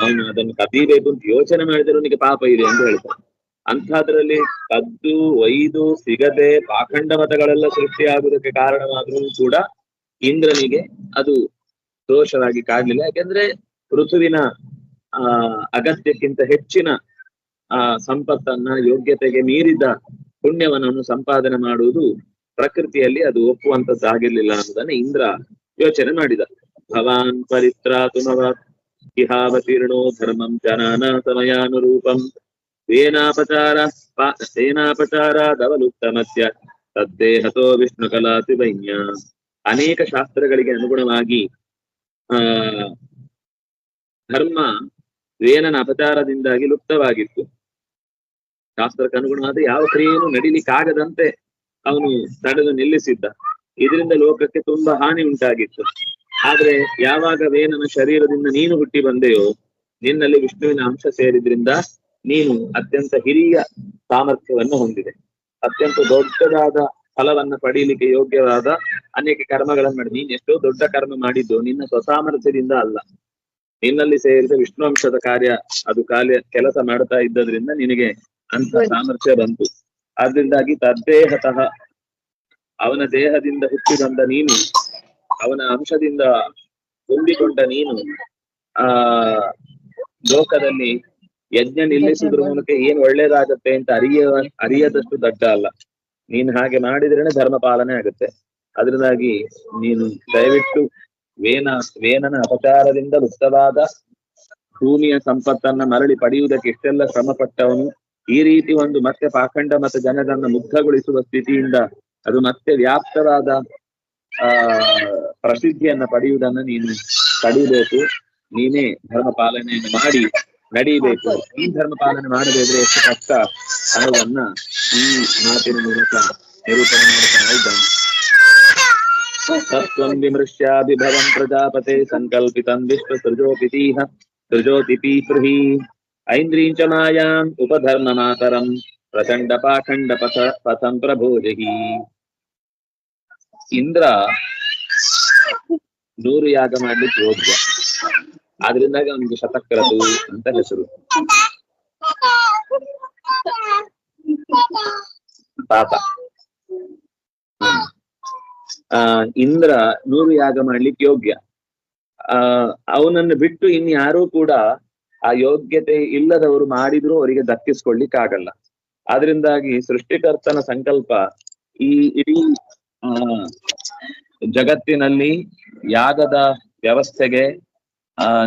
ಅವನು ಅದನ್ನು ಕದೀಬೇಕು ಅಂತ ಯೋಚನೆ ಮಾಡಿದ್ರೆ ಅವನಿಗೆ ಪಾಪ ಇದೆ ಅಂತ ಹೇಳ್ತಾನೆ. ಅಂಥದ್ರಲ್ಲಿ ಕದ್ದು, ಒಯ್ದು, ಸಿಗದೆ, ಪಾಖಂಡ ಮತಗಳೆಲ್ಲ ಸೃಷ್ಟಿಯಾಗುವುದಕ್ಕೆ ಕಾರಣವಾದ್ರೂ ಕೂಡ ಇಂದ್ರನಿಗೆ ಅದು ದೋಷವಾಗಿ ಕಾಣಲಿಲ್ಲ. ಯಾಕೆಂದ್ರೆ ಋತುವಿನ ಆ, ಅಗತ್ಯಕ್ಕಿಂತ ಹೆಚ್ಚಿನ, ಆ, ಸಂಪತ್ತನ್ನ, ಯೋಗ್ಯತೆಗೆ ಮೀರಿದ ಪುಣ್ಯವನ್ನು ಸಂಪಾದನೆ ಮಾಡುವುದು ಪ್ರಕೃತಿಯಲ್ಲಿ ಅದು ಒಪ್ಪುವಂತದ್ದಾಗಿರ್ಲಿಲ್ಲ ಅನ್ನೋದನ್ನ ಇಂದ್ರ ಯೋಚನೆ ಮಾಡಿದ. ಭವಾನ್ ಪರಿತ್ರಾತುಮವ ಇಹಾವತೀರ್ಣೋ ಧರ್ಮಂ ಜನಾನ ಸಮಯಾನುರೂಪಂ ಸೇನಾಪಚಾರ ಪಾ- ಸೇನಾಪಚಾರಾದವಲುತ್ತಮಸ್ಯ ತದ್ದೇಹತೋ ವಿಷ್ಣು ಕಲಾ ವೈನ್ಯ ಅನೇಕ ಶಾಸ್ತ್ರಗಳಿಗೆ ಅನುಗುಣವಾಗಿ, ಆ, ಧರ್ಮ ವೇನನ ಅಪಚಾರದಿಂದಾಗಿ ಲುಪ್ತವಾಗಿತ್ತು. ಶಾಸ್ತ್ರಕ್ಕೆ ಅನುಗುಣವಾದ ಯಾವ ಕ್ರಿಯೆಯನ್ನು ನಡಿಲಿಕ್ಕಾಗದಂತೆ ಅವನು ತಡೆದು ನಿಲ್ಲಿಸಿದ್ದ. ಇದರಿಂದ ಲೋಕಕ್ಕೆ ತುಂಬಾ ಹಾನಿ ಉಂಟಾಗಿತ್ತು. ಆದ್ರೆ ಯಾವಾಗ ವೇನನ ಶರೀರದಿಂದ ನೀನು ಹುಟ್ಟಿ ಬಂದೆಯೋ, ನಿನ್ನಲ್ಲಿ ವಿಷ್ಣುವಿನ ಅಂಶ ಸೇರಿದ್ರಿಂದ ನೀನು ಅತ್ಯಂತ ಹಿರಿಯ ಸಾಮರ್ಥ್ಯವನ್ನು ಹೊಂದಿದೆ. ಅತ್ಯಂತ ದೊಡ್ಡದಾದ ಫಲವನ್ನ ಪಡೀಲಿಕ್ಕೆ ಯೋಗ್ಯವಾದ ಅನೇಕ ಕರ್ಮಗಳನ್ನು ಮಾಡಿ. ನೀನ್ ಎಷ್ಟೋ ದೊಡ್ಡ ಕರ್ಮ ಮಾಡಿದ್ದು ನಿನ್ನ ಸ್ವಸಾಮರ್ಥ್ಯದಿಂದ ಅಲ್ಲ. ನಿನ್ನಲ್ಲಿ ಸೇರಿದ ವಿಷ್ಣು ಅಂಶದ ಕಾರ್ಯ ಅದು ಕಾರ್ಯ ಕೆಲಸ ಮಾಡ್ತಾ ಇದ್ದದ್ರಿಂದ ನಿನಗೆ ಅಂತ ಸಾಮರ್ಥ್ಯ ಬಂತು. ಆದ್ರಿಂದಾಗಿ ತದ್ದೇಹತಃ ಅವನ ದೇಹದಿಂದ ಹುಟ್ಟಿ ಬಂದ ನೀನು ಅವನ ಅಂಶದಿಂದ ಹೊಂದಿಕೊಂಡ ನೀನು ಆ ಲೋಕದಲ್ಲಿ ಯಜ್ಞ ನಿಲ್ಲಿಸುವುದ್ರ ಮೂಲಕ ಏನ್ ಒಳ್ಳೇದಾಗತ್ತೆ ಅಂತ ಅರಿಯ ಅರಿಯದಷ್ಟು ದಡ್ಡ ಅಲ್ಲ. ನೀನ್ ಹಾಗೆ ಮಾಡಿದ್ರೇನೆ ಧರ್ಮ ಪಾಲನೆ ಆಗುತ್ತೆ. ಅದರಿಂದಾಗಿ ನೀನು ದಯವಿಟ್ಟು ವೇನ, ವೇನನ ಅಪಚಾರದಿಂದ ಲುಪ್ತವಾದ ಭೂಮಿಯ ಸಂಪತ್ತನ್ನ ಮರಳಿ ಪಡೆಯುವುದಕ್ಕೆ ಎಷ್ಟೆಲ್ಲ ಶ್ರಮ ಪಟ್ಟವನು ಈ ರೀತಿ ಒಂದು ಮತ್ತೆ ಪಾಖಂಡ ಮತ್ತು ಜನರನ್ನ ಮುಗ್ಧಗೊಳಿಸುವ ಸ್ಥಿತಿಯಿಂದ ಅದು ಮತ್ತೆ ವ್ಯಾಪ್ತವಾದ, ಆ, ಪ್ರಸಿದ್ಧಿಯನ್ನ ಪಡೆಯುವುದನ್ನ ನೀನು ಪಡೆಯಬೇಕು ನೀನೇ ಧರ್ಮ ಪಾಲನೆಯನ್ನು ಮಾಡಿ ನಡೀಬೇಕು ಈ ಧರ್ಮ ಪಾಲನೆ ಮಾಡದಿದ್ರೆ ಎಷ್ಟು ಕಷ್ಟ ಅನ್ನೋದನ್ನ ಈ ಮಾತಿನ ಮೂಲಕ ನಿರೂಪಣೆ ಮಾಡ್ತಾ ಇದ್ದಾನೆ. ತತ್ವಂ ವಿಮೃಶ್ಯಾಭಿಭವಂ ಪ್ರಜಾಪತೆ ಸಂಕಲ್ಪಿತಂ ವಿಶ್ವಸೃಜೋಪಿತೀಹ ಸೃಜೋತಿ ಪೀಪೃಹಿ ಐಂದ್ರೀಂ ಚ ಮಾಯಾಂ ಉಪಧರ್ಮ ಮಾತರಂ ಪ್ರಚಂಡ ಪಾಖಂಡ ಪಥ ಪಥಂ ಪ್ರಭೋಜಹಿ ಇಂದ್ರ ನೂರು ಯಾಗ ಮಾಡ್ಲಿಕ್ಕೆ ಯೋಗ್ಯ ಆದ್ರಿಂದಾಗಿ ಅವನಿಗೆ ಶತಕ್ರತು ಅಂತ ಹೆಸರು. ಪಾಪ ಇಂದ್ರ ನೂರು ಯಾಗ ಮಾಡ್ಲಿಕ್ಕೆ ಯೋಗ್ಯ. ಆ, ಅವನನ್ನು ಬಿಟ್ಟು ಇನ್ಯಾರೂ ಕೂಡ ಆ ಯೋಗ್ಯತೆ ಇಲ್ಲದವರು ಮಾಡಿದ್ರು ಅವರಿಗೆ ದಕ್ಕಿಸ್ಕೊಳ್ಲಿಕ್ಕೆ ಆಗಲ್ಲ ಆದ್ರಿಂದಾಗಿ ಸೃಷ್ಟಿಕರ್ತನ ಸಂಕಲ್ಪ ಈ ಇಡೀ, ಆ, ಜಗತ್ತಿನಲ್ಲಿ ಯಾಗದ ವ್ಯವಸ್ಥೆಗೆ, ಆ,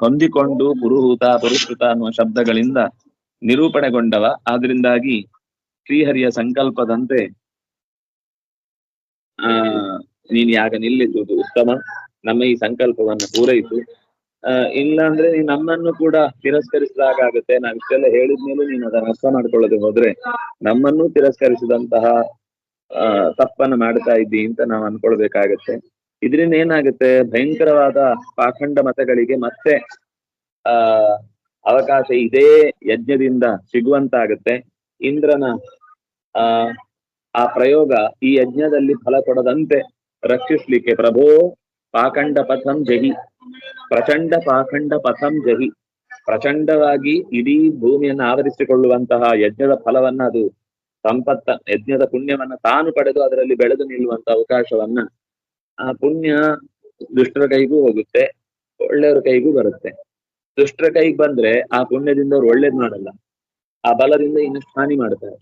ಹೊಂದಿಕೊಂಡು ಪುರುಹೂತ ಪುರುಷೃತ ಅನ್ನುವ ಶಬ್ದಗಳಿಂದ ನಿರೂಪಣೆಗೊಂಡವ. ಆದ್ರಿಂದಾಗಿ ಶ್ರೀಹರಿಯ ಸಂಕಲ್ಪದಂತೆ ಆ, ನೀನ್ ಯಾಗ ನಿಲ್ಲಿಸುವುದು ಉತ್ತಮ. ನಮ್ಮ ಈ ಸಂಕಲ್ಪವನ್ನು ಪೂರೈಸು. ಇಲ್ಲ ಅಂದ್ರೆ ನೀನ್ ನಮ್ಮನ್ನು ಕೂಡ ತಿರಸ್ಕರಿಸಿದಾಗುತ್ತೆ ನಾವ್ ಇಷ್ಟೆಲ್ಲ ಹೇಳಿದ್ಮೇಲೆ ನೀನ್ ಅದನ್ನ ಅರ್ಥ ಮಾಡ್ಕೊಳ್ಳದೆ ಹೋದ್ರೆ ನಮ್ಮನ್ನು ತಿರಸ್ಕರಿಸಿದಂತಹ, ಆ, ತಪ್ಪನ್ನು ಮಾಡ್ತಾ ಇದ್ದಿ ಅಂತ ನಾವ್ ಅನ್ಕೊಳ್ಬೇಕಾಗತ್ತೆ. ಇದರಿಂದ ಏನಾಗುತ್ತೆ? ಭಯಂಕರವಾದ ಪಾಖಂಡ ಮತಗಳಿಗೆ ಮತ್ತೆ, ಆ, ಅವಕಾಶ ಇದೇ ಯಜ್ಞದಿಂದ ಸಿಗುವಂತಾಗುತ್ತೆ. ಇಂದ್ರನ, ಆ ಆ ಪ್ರಯೋಗ ಈ ಯಜ್ಞದಲ್ಲಿ ಫಲ ಕೊಡದಂತೆ ರಕ್ಷಿಸ್ಲಿಕ್ಕೆ ಪ್ರಭೋ ಪಾಖಂಡ ಪಥಂ ಜಹಿ. ಪ್ರಚಂಡ ಪಾಖಂಡ ಪಥಂ ಜಹಿ. ಪ್ರಚಂಡವಾಗಿ ಇಡೀ ಭೂಮಿಯನ್ನು ಆವರಿಸಿಕೊಳ್ಳುವಂತಹ ಯಜ್ಞದ ಫಲವನ್ನ ಅದು ಸಂಪತ್ತ, ಯಜ್ಞದ ಪುಣ್ಯವನ್ನ ತಾನು ಪಡೆದು ಅದರಲ್ಲಿ ಬೆಳೆದು ನಿಲ್ಲುವಂತ ಅವಕಾಶವನ್ನ ಆ ಪುಣ್ಯ ದುಷ್ಟರ ಕೈಗೂ ಹೋಗುತ್ತೆ, ಒಳ್ಳೆಯವ್ರ ಕೈಗೂ ಬರುತ್ತೆ. ದುಷ್ಟರ ಕೈಗೆ ಬಂದ್ರೆ ಆ ಪುಣ್ಯದಿಂದ ಅವ್ರು ಒಳ್ಳೇದ್ ಮಾಡಲ್ಲ. ಆ ಬಲದಿಂದ ಇನ್ನಷ್ಟು ಹಾನಿ ಮಾಡ್ತಾರೆ.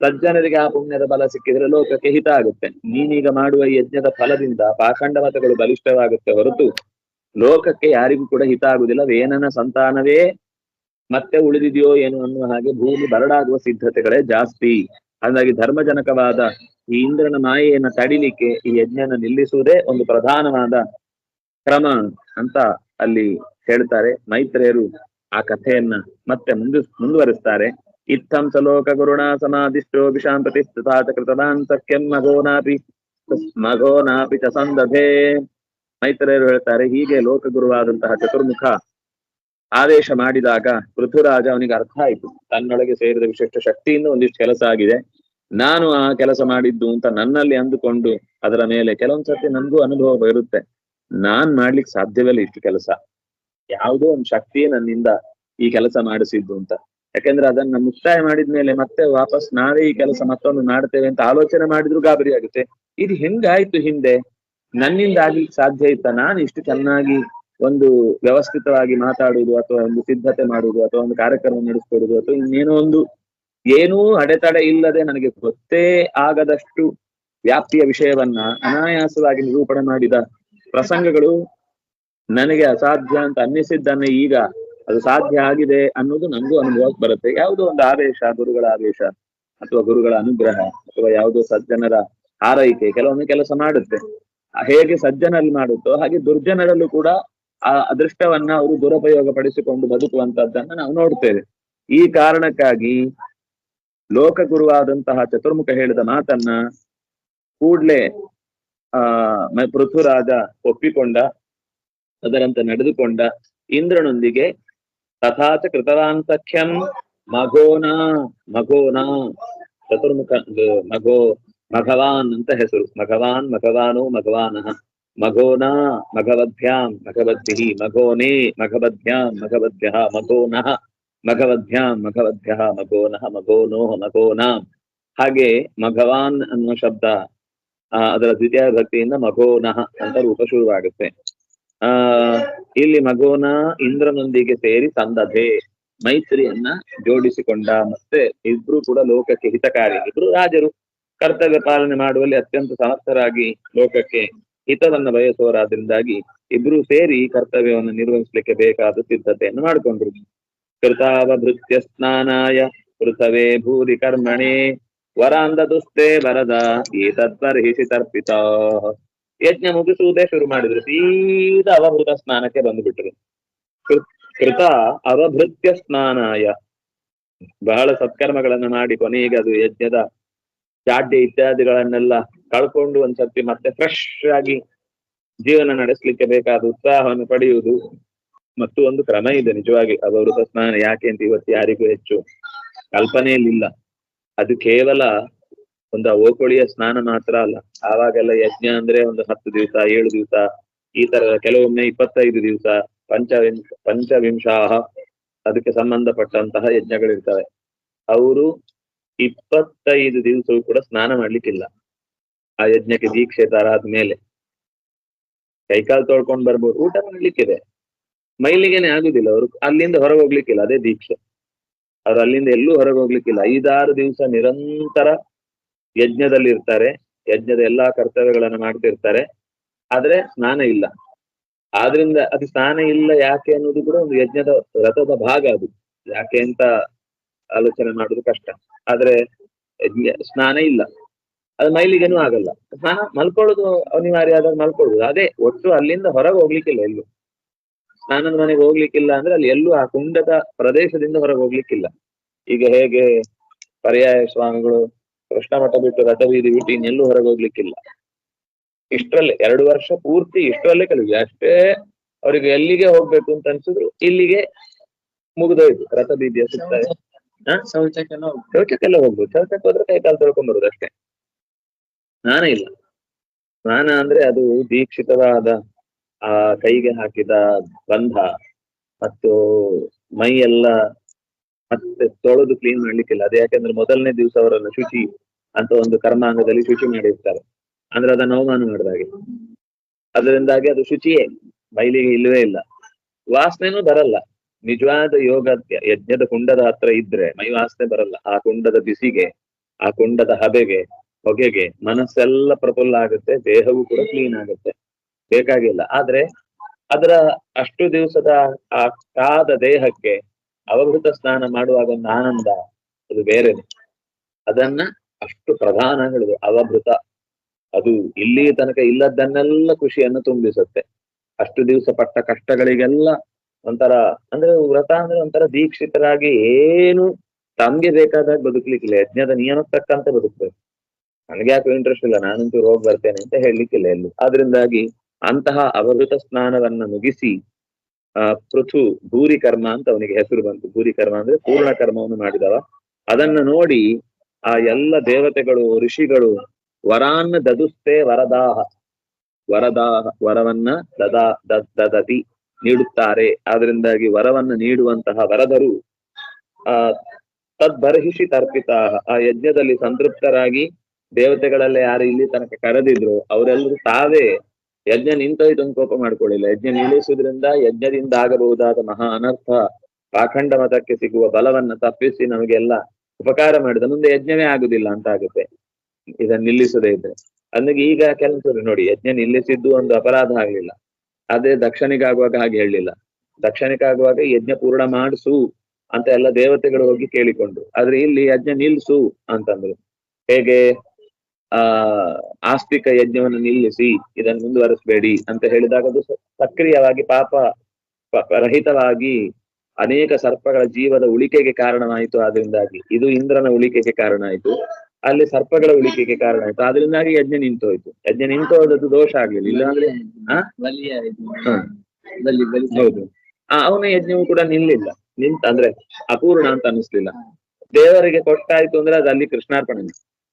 ಸಜ್ಜನರಿಗೆ ಆ ಪುಣ್ಯದ ಬಲ ಸಿಕ್ಕಿದ್ರೆ ಲೋಕಕ್ಕೆ ಹಿತ ಆಗುತ್ತೆ. ನೀನೀಗ ಮಾಡುವ ಯಜ್ಞದ ಫಲದಿಂದ ಪಾಖಂಡ ಮತಗಳು ಬಲಿಷ್ಠವಾಗುತ್ತೆ ಹೊರತು ಲೋಕಕ್ಕೆ ಯಾರಿಗೂ ಕೂಡ ಹಿತ ಆಗುದಿಲ್ಲ ವೇನನ ಸಂತಾನವೇ ಮತ್ತೆ ಉಳಿದಿದೆಯೋ ಏನು ಅನ್ನುವ ಹಾಗೆ ಭೂಮಿ ಬರಡಾಗುವ ಸಿದ್ಧತೆಗಳೇ ಜಾಸ್ತಿ. ಹಾಗಾಗಿ ಧರ್ಮಜನಕವಾದ ಈ ಇಂದ್ರನ ಮಾಯೆಯನ್ನ ತಡಿಲಿಕ್ಕೆ ಈ ಯಜ್ಞನ ನಿಲ್ಲಿಸುವುದೇ ಒಂದು ಪ್ರಧಾನವಾದ ಕ್ರಮ ಅಂತ ಅಲ್ಲಿ ಹೇಳ್ತಾರೆ. ಮೈತ್ರೇಯರು ಆ ಕಥೆಯನ್ನ ಮತ್ತೆ ಮುಂದು ಮುಂದುವರಿಸ್ತಾರೆ. ಇತ್ತಂ ಲೋಕ ಗುರುಣ ಸಮಾಧಿಷ್ಟೋ कृतवान् सख्यं मघो नापि ಚ ಸಂದಧೆ. ಮೈತ್ರೇಯರು ಹೇಳ್ತಾರೆ, ಹೀಗೆ ಲೋಕಗುರುವಾದಂತಹ ಚತುರ್ಮುಖ ಆದೇಶ ಮಾಡಿದಾಗ ಪೃಥುರಾಜ ಅವನಿಗೆ ಅರ್ಥ ಆಯ್ತು. ತನ್ನೊಳಗೆ ಸೇರಿದ ವಿಶಿಷ್ಟ ಶಕ್ತಿಯಿಂದ ಒಂದಿಷ್ಟು ಕೆಲಸ ಆಗಿದೆ. ನಾನು ಆ ಕೆಲಸ ಮಾಡಿದ್ದು ಅಂತ ನನ್ನಲ್ಲಿ ಅಂದುಕೊಂಡು ಅದರ ಮೇಲೆ ಕೆಲವೊಂದ್ ಸರ್ತಿ ನನ್ಗೂ ಅನುಭವ ಬರುತ್ತೆ. ನಾನ್ ಮಾಡ್ಲಿಕ್ಕೆ ಸಾಧ್ಯವಿಲ್ಲ ಇಷ್ಟು ಕೆಲಸ. ಯಾವುದೋ ಒಂದು ಶಕ್ತಿಯೇ ನನ್ನಿಂದ ಈ ಕೆಲಸ ಮಾಡಿಸಿದ್ದು ಅಂತ. ಯಾಕಂದ್ರೆ ಅದನ್ನ ಮುಕ್ತಾಯ ಮಾಡಿದ್ಮೇಲೆ ಮತ್ತೆ ವಾಪಸ್ ನಾವೇ ಈ ಕೆಲಸ ಮತ್ತೊಂದು ಮಾಡ್ತೇವೆ ಅಂತ ಆಲೋಚನೆ ಮಾಡಿದ್ರು ಗಾಬರಿ ಆಗುತ್ತೆ. ಇದು ಹೆಂಗಾಯ್ತು ಹಿಂದೆ? ನನ್ನಿಂದ ಆಗ್ಲಿಕ್ಕೆ ಸಾಧ್ಯ ಇತ್ತ? ನಾನು ಇಷ್ಟು ಚೆನ್ನಾಗಿ ಒಂದು ವ್ಯವಸ್ಥಿತವಾಗಿ ಮಾತಾಡುವುದು ಅಥವಾ ಒಂದು ಸಿದ್ಧತೆ ಮಾಡುವುದು ಅಥವಾ ಒಂದು ಕಾರ್ಯಕ್ರಮ ನಡೆಸ್ಕೊಡುದು ಅಥವಾ ಇನ್ನೇನೋ ಒಂದು ಏನೂ ಅಡೆತಡೆ ಇಲ್ಲದೆ ನನಗೆ ಗೊತ್ತೇ ಆಗದಷ್ಟು ವ್ಯಾಪ್ತಿಯ ವಿಷಯವನ್ನ ಅನಾಯಾಸವಾಗಿ ನಿರೂಪಣೆ ಮಾಡಿದ ಪ್ರಸಂಗಗಳು ನನಗೆ ಅಸಾಧ್ಯ ಅಂತ ಅನ್ನಿಸಿದ್ದನ್ನ ಈಗ ಅದು ಸಾಧ್ಯ ಆಗಿದೆ ಅನ್ನೋದು ನಂಗೂ ಅನುಭವಕ್ಕೆ ಬರುತ್ತೆ. ಯಾವುದೋ ಒಂದು ಆದೇಶ ಗುರುಗಳ ಆದೇಶ ಅಥವಾ ಗುರುಗಳ ಅನುಗ್ರಹ ಅಥವಾ ಯಾವುದೋ ಸಜ್ಜನರ ಆರೈಕೆ ಕೆಲವೊಮ್ಮೆ ಕೆಲಸ ಮಾಡುತ್ತೆ. ಹೇಗೆ ಸಜ್ಜನಲ್ಲಿ ಮಾಡುತ್ತೋ ಹಾಗೆ ದುರ್ಜನರಲ್ಲೂ ಕೂಡ ಆ ಅದೃಷ್ಟವನ್ನ ಅವರು ದುರುಪಯೋಗ ಪಡಿಸಿಕೊಂಡು ಬದುಕುವಂತದ್ದನ್ನ ನಾವು ನೋಡ್ತೇವೆ. ಈ ಕಾರಣಕ್ಕಾಗಿ ಲೋಕ ಗುರುವಾದಂತಹ ಚತುರ್ಮುಖ ಹೇಳಿದ ಮಾತನ್ನ ಕೂಡ್ಲೆ, ಆ ಪೃಥ್ವಿರಾಜ ಒಪ್ಪಿಕೊಂಡ, ಅದರಂತೆ ನಡೆದುಕೊಂಡ ಇಂದ್ರನೊಂದಿಗೆ ತಥಾಚ ಕೃತವಾನ್ ಸಖ್ಯಂ ಮಘೋನ ಮಘೋನ ಚತುರ್ಮುಖ ಮಗೋ ಮಘೋ ಮಘವಾನ್ ಅಂತ ಹೆಸರು। ಮಘವಾನ್, ಮಘವಾನೋ, ಮಘವಾನಃ। ಮಘೋನಾ ಮಘವದ್ಭ್ಯಾಂ ಮಘವದ್ಭಿಃ ಮಘೋನೇ ಮಘವದ್ಭ್ಯಾಂ, ಮಘವದ್ಭ್ಯಃ ಮಘೋನಃ ಮಘವದ್ಭ್ಯಾಂ, ಮಘವದ್ಭ್ಯಃ ಮಘೋನಃ ಮಘೋನೋ ಮಘೋನಾಂ ಹಾಗೆ ಮಘವಾನ್ ಅನ್ನೋ ಶಬ್ದ ಅದರ ದ್ವಿತೀಯ ಭಕ್ತಿಯಿಂದ ಮಘೋನಃ ಅಂತ ರೂಪ ಶುರುವಾಗುತ್ತೆ. ಆ, ಇಲ್ಲಿ ಮಗುವನ ಇಂದ್ರನೊಂದಿಗೆ ಸೇರಿ ತಂದದೆ ಮೈತ್ರಿಯನ್ನ ಜೋಡಿಸಿಕೊಂಡ ಮತ್ತೆ ಇಬ್ರು ಕೂಡ ಲೋಕಕ್ಕೆ ಹಿತಕಾರಿ. ಇಬ್ರು ರಾಜರು. ಕರ್ತವ್ಯ ಪಾಲನೆ ಮಾಡುವಲ್ಲಿ ಅತ್ಯಂತ ಸಮರ್ಥರಾಗಿ ಲೋಕಕ್ಕೆ ಹಿತವನ್ನ ಬಯಸುವರಾದ್ರಿಂದಾಗಿ ಇಬ್ರು ಸೇರಿ ಕರ್ತವ್ಯವನ್ನು ನಿರ್ವಹಿಸಲಿಕ್ಕೆ ಬೇಕಾದ ಸಿದ್ಧತೆಯನ್ನು ಮಾಡಿಕೊಂಡ್ರು ಕೃತಾವಭೃತ್ಯ ಸ್ನಾನಾಯ ಕೃತವೇ ಭೂರಿ ಕರ್ಮಣೆ. ವರಾಂಧ ದುಸ್ತೆ ವರದ ಈ ತರ್ಪಿತ. ಯಜ್ಞ ಮುಗಿಸುವುದೇ ಶುರು ಮಾಡಿದ್ರು. ಸೀದಾ ಅವಭೃತ ಸ್ನಾನಕ್ಕೆ ಬಂದುಬಿಟ್ರು. ಕೃತ ಅವಭೃತ್ಯ ಸ್ನಾನಾಯ. ಬಹಳ ಸತ್ಕರ್ಮಗಳನ್ನ ಮಾಡಿ ಕೊನೆಗೆ ಅದು ಯಜ್ಞದ ಚಾಡ್ಯ ಇತ್ಯಾದಿಗಳನ್ನೆಲ್ಲ ಕಳ್ಕೊಂಡು ಒಂದ್ಸರ್ತಿ ಮತ್ತೆ ಫ್ರೆಶ್ ಆಗಿ ಜೀವನ ನಡೆಸಲಿಕ್ಕೆ ಬೇಕಾದ ಉತ್ಸಾಹವನ್ನು ಪಡೆಯುವುದು. ಮತ್ತು ಒಂದು ಕ್ರಮ ಇದೆ ನಿಜವಾಗಿ. ಅವಭೃತ ಸ್ನಾನ ಯಾಕೆ ಅಂತ ಇವತ್ತು ಯಾರಿಗೂ ಹೆಚ್ಚು ಕಲ್ಪನೆಯಲ್ಲಿಲ್ಲ. ಅದು ಕೇವಲ ಒಂದು ಓಕೋಳಿಯ ಸ್ನಾನ ಮಾತ್ರ ಅಲ್ಲ. ಆವಾಗೆಲ್ಲ ಯಜ್ಞ ಅಂದ್ರೆ ಒಂದು ಹತ್ತು ದಿವಸ, ಏಳು ದಿವಸ, ಈ ತರ ಕೆಲವೊಮ್ಮೆ ಇಪ್ಪತ್ತೈದು ದಿವಸ, ಪಂಚವಿಂ, ಪಂಚವಿಂಶಾಹ, ಅದಕ್ಕೆ ಸಂಬಂಧಪಟ್ಟಂತಹ ಯಜ್ಞಗಳಿರ್ತವೆ. ಅವರು ಇಪ್ಪತ್ತೈದು ದಿವಸವೂ ಕೂಡ ಸ್ನಾನ ಮಾಡ್ಲಿಕ್ಕಿಲ್ಲ. ಆ ಯಜ್ಞಕ್ಕೆ ದೀಕ್ಷೆ ತರ ಆದ್ಮೇಲೆ ಕೈಕಾಲು ತೊಳ್ಕೊಂಡ್ ಬರ್ಬೋದು, ಊಟ ಮಾಡ್ಲಿಕ್ಕಿದೆ. ಮೈಲಿಗೆನೆ ಆಗುದಿಲ್ಲ ಅವರು, ಅಲ್ಲಿಂದ ಹೊರಗೆ ಹೋಗ್ಲಿಕ್ಕಿಲ್ಲ ಅದೇ ದೀಕ್ಷೆ. ಅವ್ರು ಅಲ್ಲಿಂದ ಎಲ್ಲೂ ಹೊರಗೆ ಹೋಗ್ಲಿಕ್ಕಿಲ್ಲ ಐದಾರು ದಿವಸ ನಿರಂತರ ಯಜ್ಞದಲ್ಲಿ ಇರ್ತಾರೆ, ಯಜ್ಞದ ಎಲ್ಲಾ ಕರ್ತವ್ಯಗಳನ್ನ ಮಾಡ್ತಿರ್ತಾರೆ. ಆದ್ರೆ ಸ್ನಾನ ಇಲ್ಲ. ಆದ್ರಿಂದ ಅದು ಸ್ನಾನ ಇಲ್ಲ ಯಾಕೆ ಅನ್ನೋದು ಕೂಡ ಒಂದು ಯಜ್ಞದ ರಥದ ಭಾಗ ಅದು. ಯಾಕೆ ಅಂತ ಆಲೋಚನೆ ಮಾಡುದು ಕಷ್ಟ. ಆದ್ರೆ ಯಜ್ಞ, ಸ್ನಾನ ಇಲ್ಲ. ಅದು ಮೈಲಿಗೆನೂ ಆಗಲ್ಲ. ಸ್ನಾನ ಮಲ್ಕೊಳ್ಳೋದು ಅನಿವಾರ್ಯ ಆದಾಗ ಮಲ್ಕೊಳ್ಳುದು ಅದೇ ಒಟ್ಟು ಅಲ್ಲಿಂದ ಹೊರಗೆ ಹೋಗ್ಲಿಕ್ಕಿಲ್ಲ ಎಲ್ಲೂ. ಸ್ನಾನದ ಮನೆಗೆ ಹೋಗ್ಲಿಕ್ಕಿಲ್ಲ ಅಂದ್ರೆ ಅಲ್ಲಿ ಎಲ್ಲೂ ಆ ಕುಂಡದ ಪ್ರದೇಶದಿಂದ ಹೊರಗೆ ಹೋಗ್ಲಿಕ್ಕಿಲ್ಲ. ಈಗ ಹೇಗೆ ಪರ್ಯಾಯ ಸ್ವಾಮಿಗಳು ಕೃಷ್ಣ ಮಠ ಬಿಟ್ಟು ರಥ ಬೀದಿ ಬಿಟ್ಟು ಇನ್ನೆಲ್ಲೂ ಹೊರಗೆ ಹೋಗ್ಲಿಕ್ಕಿಲ್ಲ. ಇಷ್ಟರಲ್ಲೇ ಎರಡು ವರ್ಷ ಪೂರ್ತಿ ಇಷ್ಟರಲ್ಲೇ ಕಲಿವಿ ಅಷ್ಟೇ ಅವರಿಗೆ ಎಲ್ಲಿಗೆ ಹೋಗ್ಬೇಕು ಅಂತ ಅನ್ಸಿದ್ರು ಇಲ್ಲಿಗೆ ಮುಗಿದೋಯ್ತು. ರಥ ಬೀದಿಯ ಸುತ್ತ. ಶೌಚಕ್ಕೆಲ್ಲ ಹೋಗ್ಬೋದು ಶೌಚಕ್ಕೆ ಹೋದ್ರೆ ಕೈ ಕಾಲು ತೊಳ್ಕೊಂಡ್ ಬರುದು ಅಷ್ಟೇ. ಸ್ನಾನ ಇಲ್ಲ. ಸ್ನಾನ ಅಂದ್ರೆ ಅದು ದೀಕ್ಷಿತವಾದ ಆ ಕೈಗೆ ಹಾಕಿದ ಬಂಧ ಮತ್ತು ಮೈ ಎಲ್ಲ ಮತ್ತೆ ತೊಳೆದು ಕ್ಲೀನ್ ಮಾಡ್ಲಿಕ್ಕಿಲ್ಲ. ಅದು ಯಾಕಂದ್ರೆ ಮೊದಲನೇ ದಿವಸ ಅವರನ್ನ ಶುಚಿ ಅಂತ ಒಂದು ಕರ್ಮಾಂಗದಲ್ಲಿ ಶುಚಿ ಮಾಡಿರ್ತಾರೆ. ಅಂದ್ರೆ ಅದನ್ನ ಅವಮಾನ ಮಾಡಿದಾಗೆ ಅದರಿಂದಾಗಿ ಅದು ಶುಚಿಯೇ, ಬಯಲಿಗೆ ಇಲ್ಲವೇ ಇಲ್ಲ. ವಾಸನೆನೂ ಬರಲ್ಲ. ನಿಜವಾದ ಯೋಗ ಯಜ್ಞದ ಕುಂಡದ ಹತ್ರ ಇದ್ರೆ ಮೈ ವಾಸನೆ ಬರಲ್ಲ. ಆ ಕುಂಡದ ಬಿಸಿಗೆ, ಆ ಕುಂಡದ ಹಬೆಗೆ, ಹೊಗೆಗೆ ಮನಸ್ಸೆಲ್ಲ ಪ್ರಫುಲ್ಲ ಆಗುತ್ತೆ, ದೇಹವೂ ಕೂಡ ಕ್ಲೀನ್ ಆಗುತ್ತೆ. ಬೇಕಾಗಿಲ್ಲ. ಆದ್ರೆ ಅದರ ಅಷ್ಟು ದಿವಸದ ಆ ಕಾದ ದೇಹಕ್ಕೆ ಅವಭೃತ ಸ್ನಾನ ಮಾಡುವಾಗ ಒಂದು ಆನಂದ ಅದು ಬೇರೆನೆ. ಅದನ್ನ ಅಷ್ಟು ಪ್ರಧಾನ ಹೇಳುದು ಅವಭೃತ ಅದು ಇಲ್ಲಿ ತನಕ ಇಲ್ಲದನ್ನೆಲ್ಲ ಖುಷಿಯನ್ನು ತುಂಬಿಸುತ್ತೆ. ಅಷ್ಟು ದಿವಸ ಪಟ್ಟ ಕಷ್ಟಗಳಿಗೆಲ್ಲ ಒಂಥರ, ಅಂದ್ರೆ ವ್ರತ ಅಂದ್ರೆ ಒಂಥರ ದೀಕ್ಷಿತರಾಗಿ ಏನು ತಮ್ಗೆ ಬೇಕಾದಾಗ ಬದುಕ್ಲಿಕ್ಕಿಲ್ಲ, ಯಜ್ಞದ ನಿಯಮಕ್ಕೆ ತಕ್ಕಂತೆ ಬದುಕ್ಬೇಕು. ನನಗೆ ಯಾಕೆ ಇಂಟ್ರೆಸ್ಟ್ ಇಲ್ಲ, ನಾನಂತೂ ಹೋಗಿ ಬರ್ತೇನೆ ಅಂತ ಹೇಳಲಿಕ್ಕಿಲ್ಲ ಎಲ್ಲಿ. ಆದ್ರಿಂದಾಗಿ ಅಂತಹ ಅವಭೃತ ಸ್ನಾನವನ್ನ ಮುಗಿಸಿ ಆ, ಪೃಥು ಭೂರಿ ಕರ್ಮ ಅಂತ ಅವನಿಗೆ ಹೆಸರು ಬಂತು. ಭೂರಿ ಕರ್ಮ ಅಂದ್ರೆ ಪೂರ್ಣ ಕರ್ಮವನ್ನು ಮಾಡಿದವ. ಅದನ್ನ ನೋಡಿ ಆ ಎಲ್ಲ ದೇವತೆಗಳು, ಋಷಿಗಳು, ವರಾನ್ನ ದದುಸ್ತೆ ವರದಾಹ. ವರದಾಹ, ವರವನ್ನ ದದಾ ದದ್- ದದತಿ ನೀಡುತ್ತಾರೆ. ಆದ್ರಿಂದಾಗಿ ವರವನ್ನ ನೀಡುವಂತಹ ವರದರು, ಆ, ತದ್ಬರ್ಹಿಷಿ ತರ್ಪಿತಾಹ. ಆ ಯಜ್ಞದಲ್ಲಿ ಸಂತೃಪ್ತರಾಗಿ ದೇವತೆಗಳಲ್ಲೇ ಯಾರು ಇಲ್ಲಿ ತನಕ ಕರೆದಿದ್ರು, ಅವರೆಲ್ಲರೂ ತಾವೇ ಯಜ್ಞ ನಿಂತೋಯ್ತು ಅಂತ ಕೋಪ ಮಾಡ್ಕೊಳ್ಳಿಲ್ಲ. ಯಜ್ಞ ನಿಲ್ಲಿಸುವುದರಿಂದ ಯಜ್ಞದಿಂದ ಆಗಬಹುದಾದ ಮಹಾ ಅನರ್ಥ ಪಾಖಂಡ ಮತಕ್ಕೆ ಸಿಗುವ ಬಲವನ್ನ ತಪ್ಪಿಸಿ ನಮಗೆಲ್ಲ ಉಪಕಾರ ಮಾಡಿದ ಮುಂದೆ ಯಜ್ಞವೇ ಆಗುದಿಲ್ಲ ಅಂತ ಆಗುತ್ತೆ. ಇದನ್ನ ನಿಲ್ಲಿಸದೇ ಇದ್ರೆ. ಅಂದಾಗ ಈಗ ಕೆಲಸ ನೋಡಿ, ಯಜ್ಞ ನಿಲ್ಲಿಸಿದ್ದು ಒಂದು ಅಪರಾಧ ಆಗ್ಲಿಲ್ಲ. ಅದೇ ದಕ್ಷಿಣಿಗಾಗುವಾಗ ಹಾಗೆ ಹೇಳಲಿಲ್ಲ. ದಕ್ಷಿಣಕ್ಕಾಗುವಾಗ ಯಜ್ಞ ಪೂರ್ಣ ಮಾಡಿಸು ಅಂತ ಎಲ್ಲ ದೇವತೆಗಳು ಹೋಗಿ ಕೇಳಿಕೊಂಡ್ರು ಆದ್ರೆ ಇಲ್ಲಿ ಯಜ್ಞ ನಿಲ್ಸು ಅಂತಂದ್ರು. ಹೇಗೆ? ಆ ಆಸ್ತಿಕ ಯಜ್ಞವನ್ನು ನಿಲ್ಲಿಸಿ ಇದನ್ನು ಮುಂದುವರಿಸಬೇಡಿ ಅಂತ ಹೇಳಿದಾಗ ಅದು ಸಕ್ರಿಯವಾಗಿ ಪಾಪ ರಹಿತವಾಗಿ ಅನೇಕ ಸರ್ಪಗಳ ಜೀವದ ಉಳಿಕೆಗೆ ಕಾರಣವಾಯಿತು. ಆದ್ರಿಂದಾಗಿ ಇದು ಇಂದ್ರನ ಉಳಿಕೆಗೆ ಕಾರಣ ಆಯಿತು. ಅಲ್ಲಿ ಸರ್ಪಗಳ ಉಳಿಕೆಗೆ ಕಾರಣ ಆಯ್ತು. ಅದರಿಂದಾಗಿ ಯಜ್ಞ ನಿಂತು ಹೋಯ್ತು ಯಜ್ಞ ನಿಂತು ಹೋದದ್ದು ದೋಷ ಆಗ್ಲಿಲ್ಲ. ಇಲ್ಲಾಂದ್ರೆ ಹೌದು. ಆ ಅವನ ಯಜ್ಞವು ಕೂಡ ನಿಲ್ಲಿಲ್ಲ. ನಿಂತ ಅಂದ್ರೆ ಅಪೂರ್ಣ ಅಂತ ಅನಿಸ್ಲಿಲ್ಲ. ದೇವರಿಗೆ ಕೊಟ್ಟಾಯ್ತು ಅಂದ್ರೆ ಅದು ಅಲ್ಲಿ ಕೃಷ್ಣಾರ್ಪಣೆ.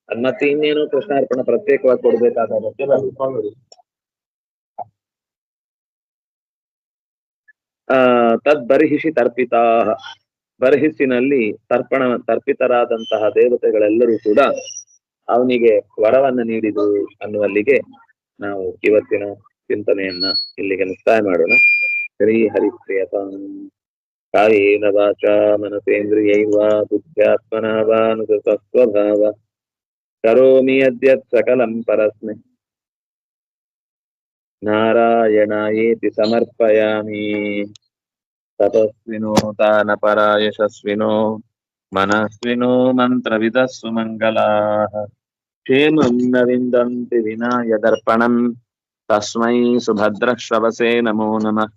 ಅದ್ ಮತ್ತೆ ಇನ್ನೇನು ಕೃಷ್ಣಾರ್ಪಣ ಪ್ರತ್ಯೇಕವಾಗಿ ಕೊಡ್ಬೇಕಾದ ತದ್ ಬರಿಹಿಸಿ ತರ್ಪಿತಾ ಬರ್ಹಿಸಿನಲ್ಲಿ ತರ್ಪಣ, ತರ್ಪಿತರಾದಂತಹ ದೇವತೆಗಳೆಲ್ಲರೂ ಕೂಡ ಅವನಿಗೆ ವರವನ್ನ ನೀಡಿದು ಅನ್ನುವಲ್ಲಿಗೆ ನಾವು ಇವತ್ತಿನ ಚಿಂತನೆಯನ್ನ ಇಲ್ಲಿಗೆ ಮುಕ್ತಾಯ ಮಾಡೋಣ. ಶ್ರೀ ಹರಿಪ್ರಿಯತಾಂ ಕಾಯೇನ ವಾಚ ಮನಸೇಂದ್ರಿಯೈವ ಬುದ್ಧ್ಯಾತ್ಮನ ಸ್ವಭಾವ करोमि अद्यत् सकलं परस्मि। नारायणायेति समर्पयामि। तपस्विनो दानपरायशस्विनो मनस्विनो मन्त्रविदः सुमङ्गलाः क्षेमं न विन्दन्ति विना यदर्पणम् तस्मै सुभद्रश्रवसे नमो नमः।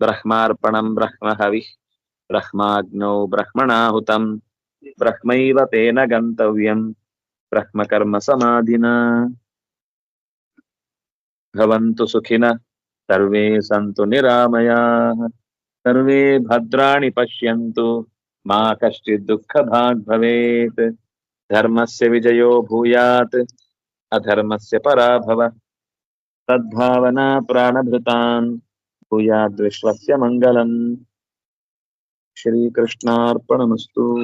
ब्रह्मार्पणं ब्रह्महविः ब्रह्माग्नौ ब्रह्मणाहुतम्। ब्रह्म तेन गंतव्यम ब्रह्म कर्म सधिना सुखिनः, सर्वे सन्तु निरामया। सर्वे भद्राणि पश्यन्तु, मा कश्चित् दुःखभाग् भवेत्। धर्मस्य विजयो भूयात्, अधर्मस्य पराभवः। सद्भावना प्राणभृतान्, भूयाद्विश्वस्य मंगल श्रीकृष्णापणमस्तू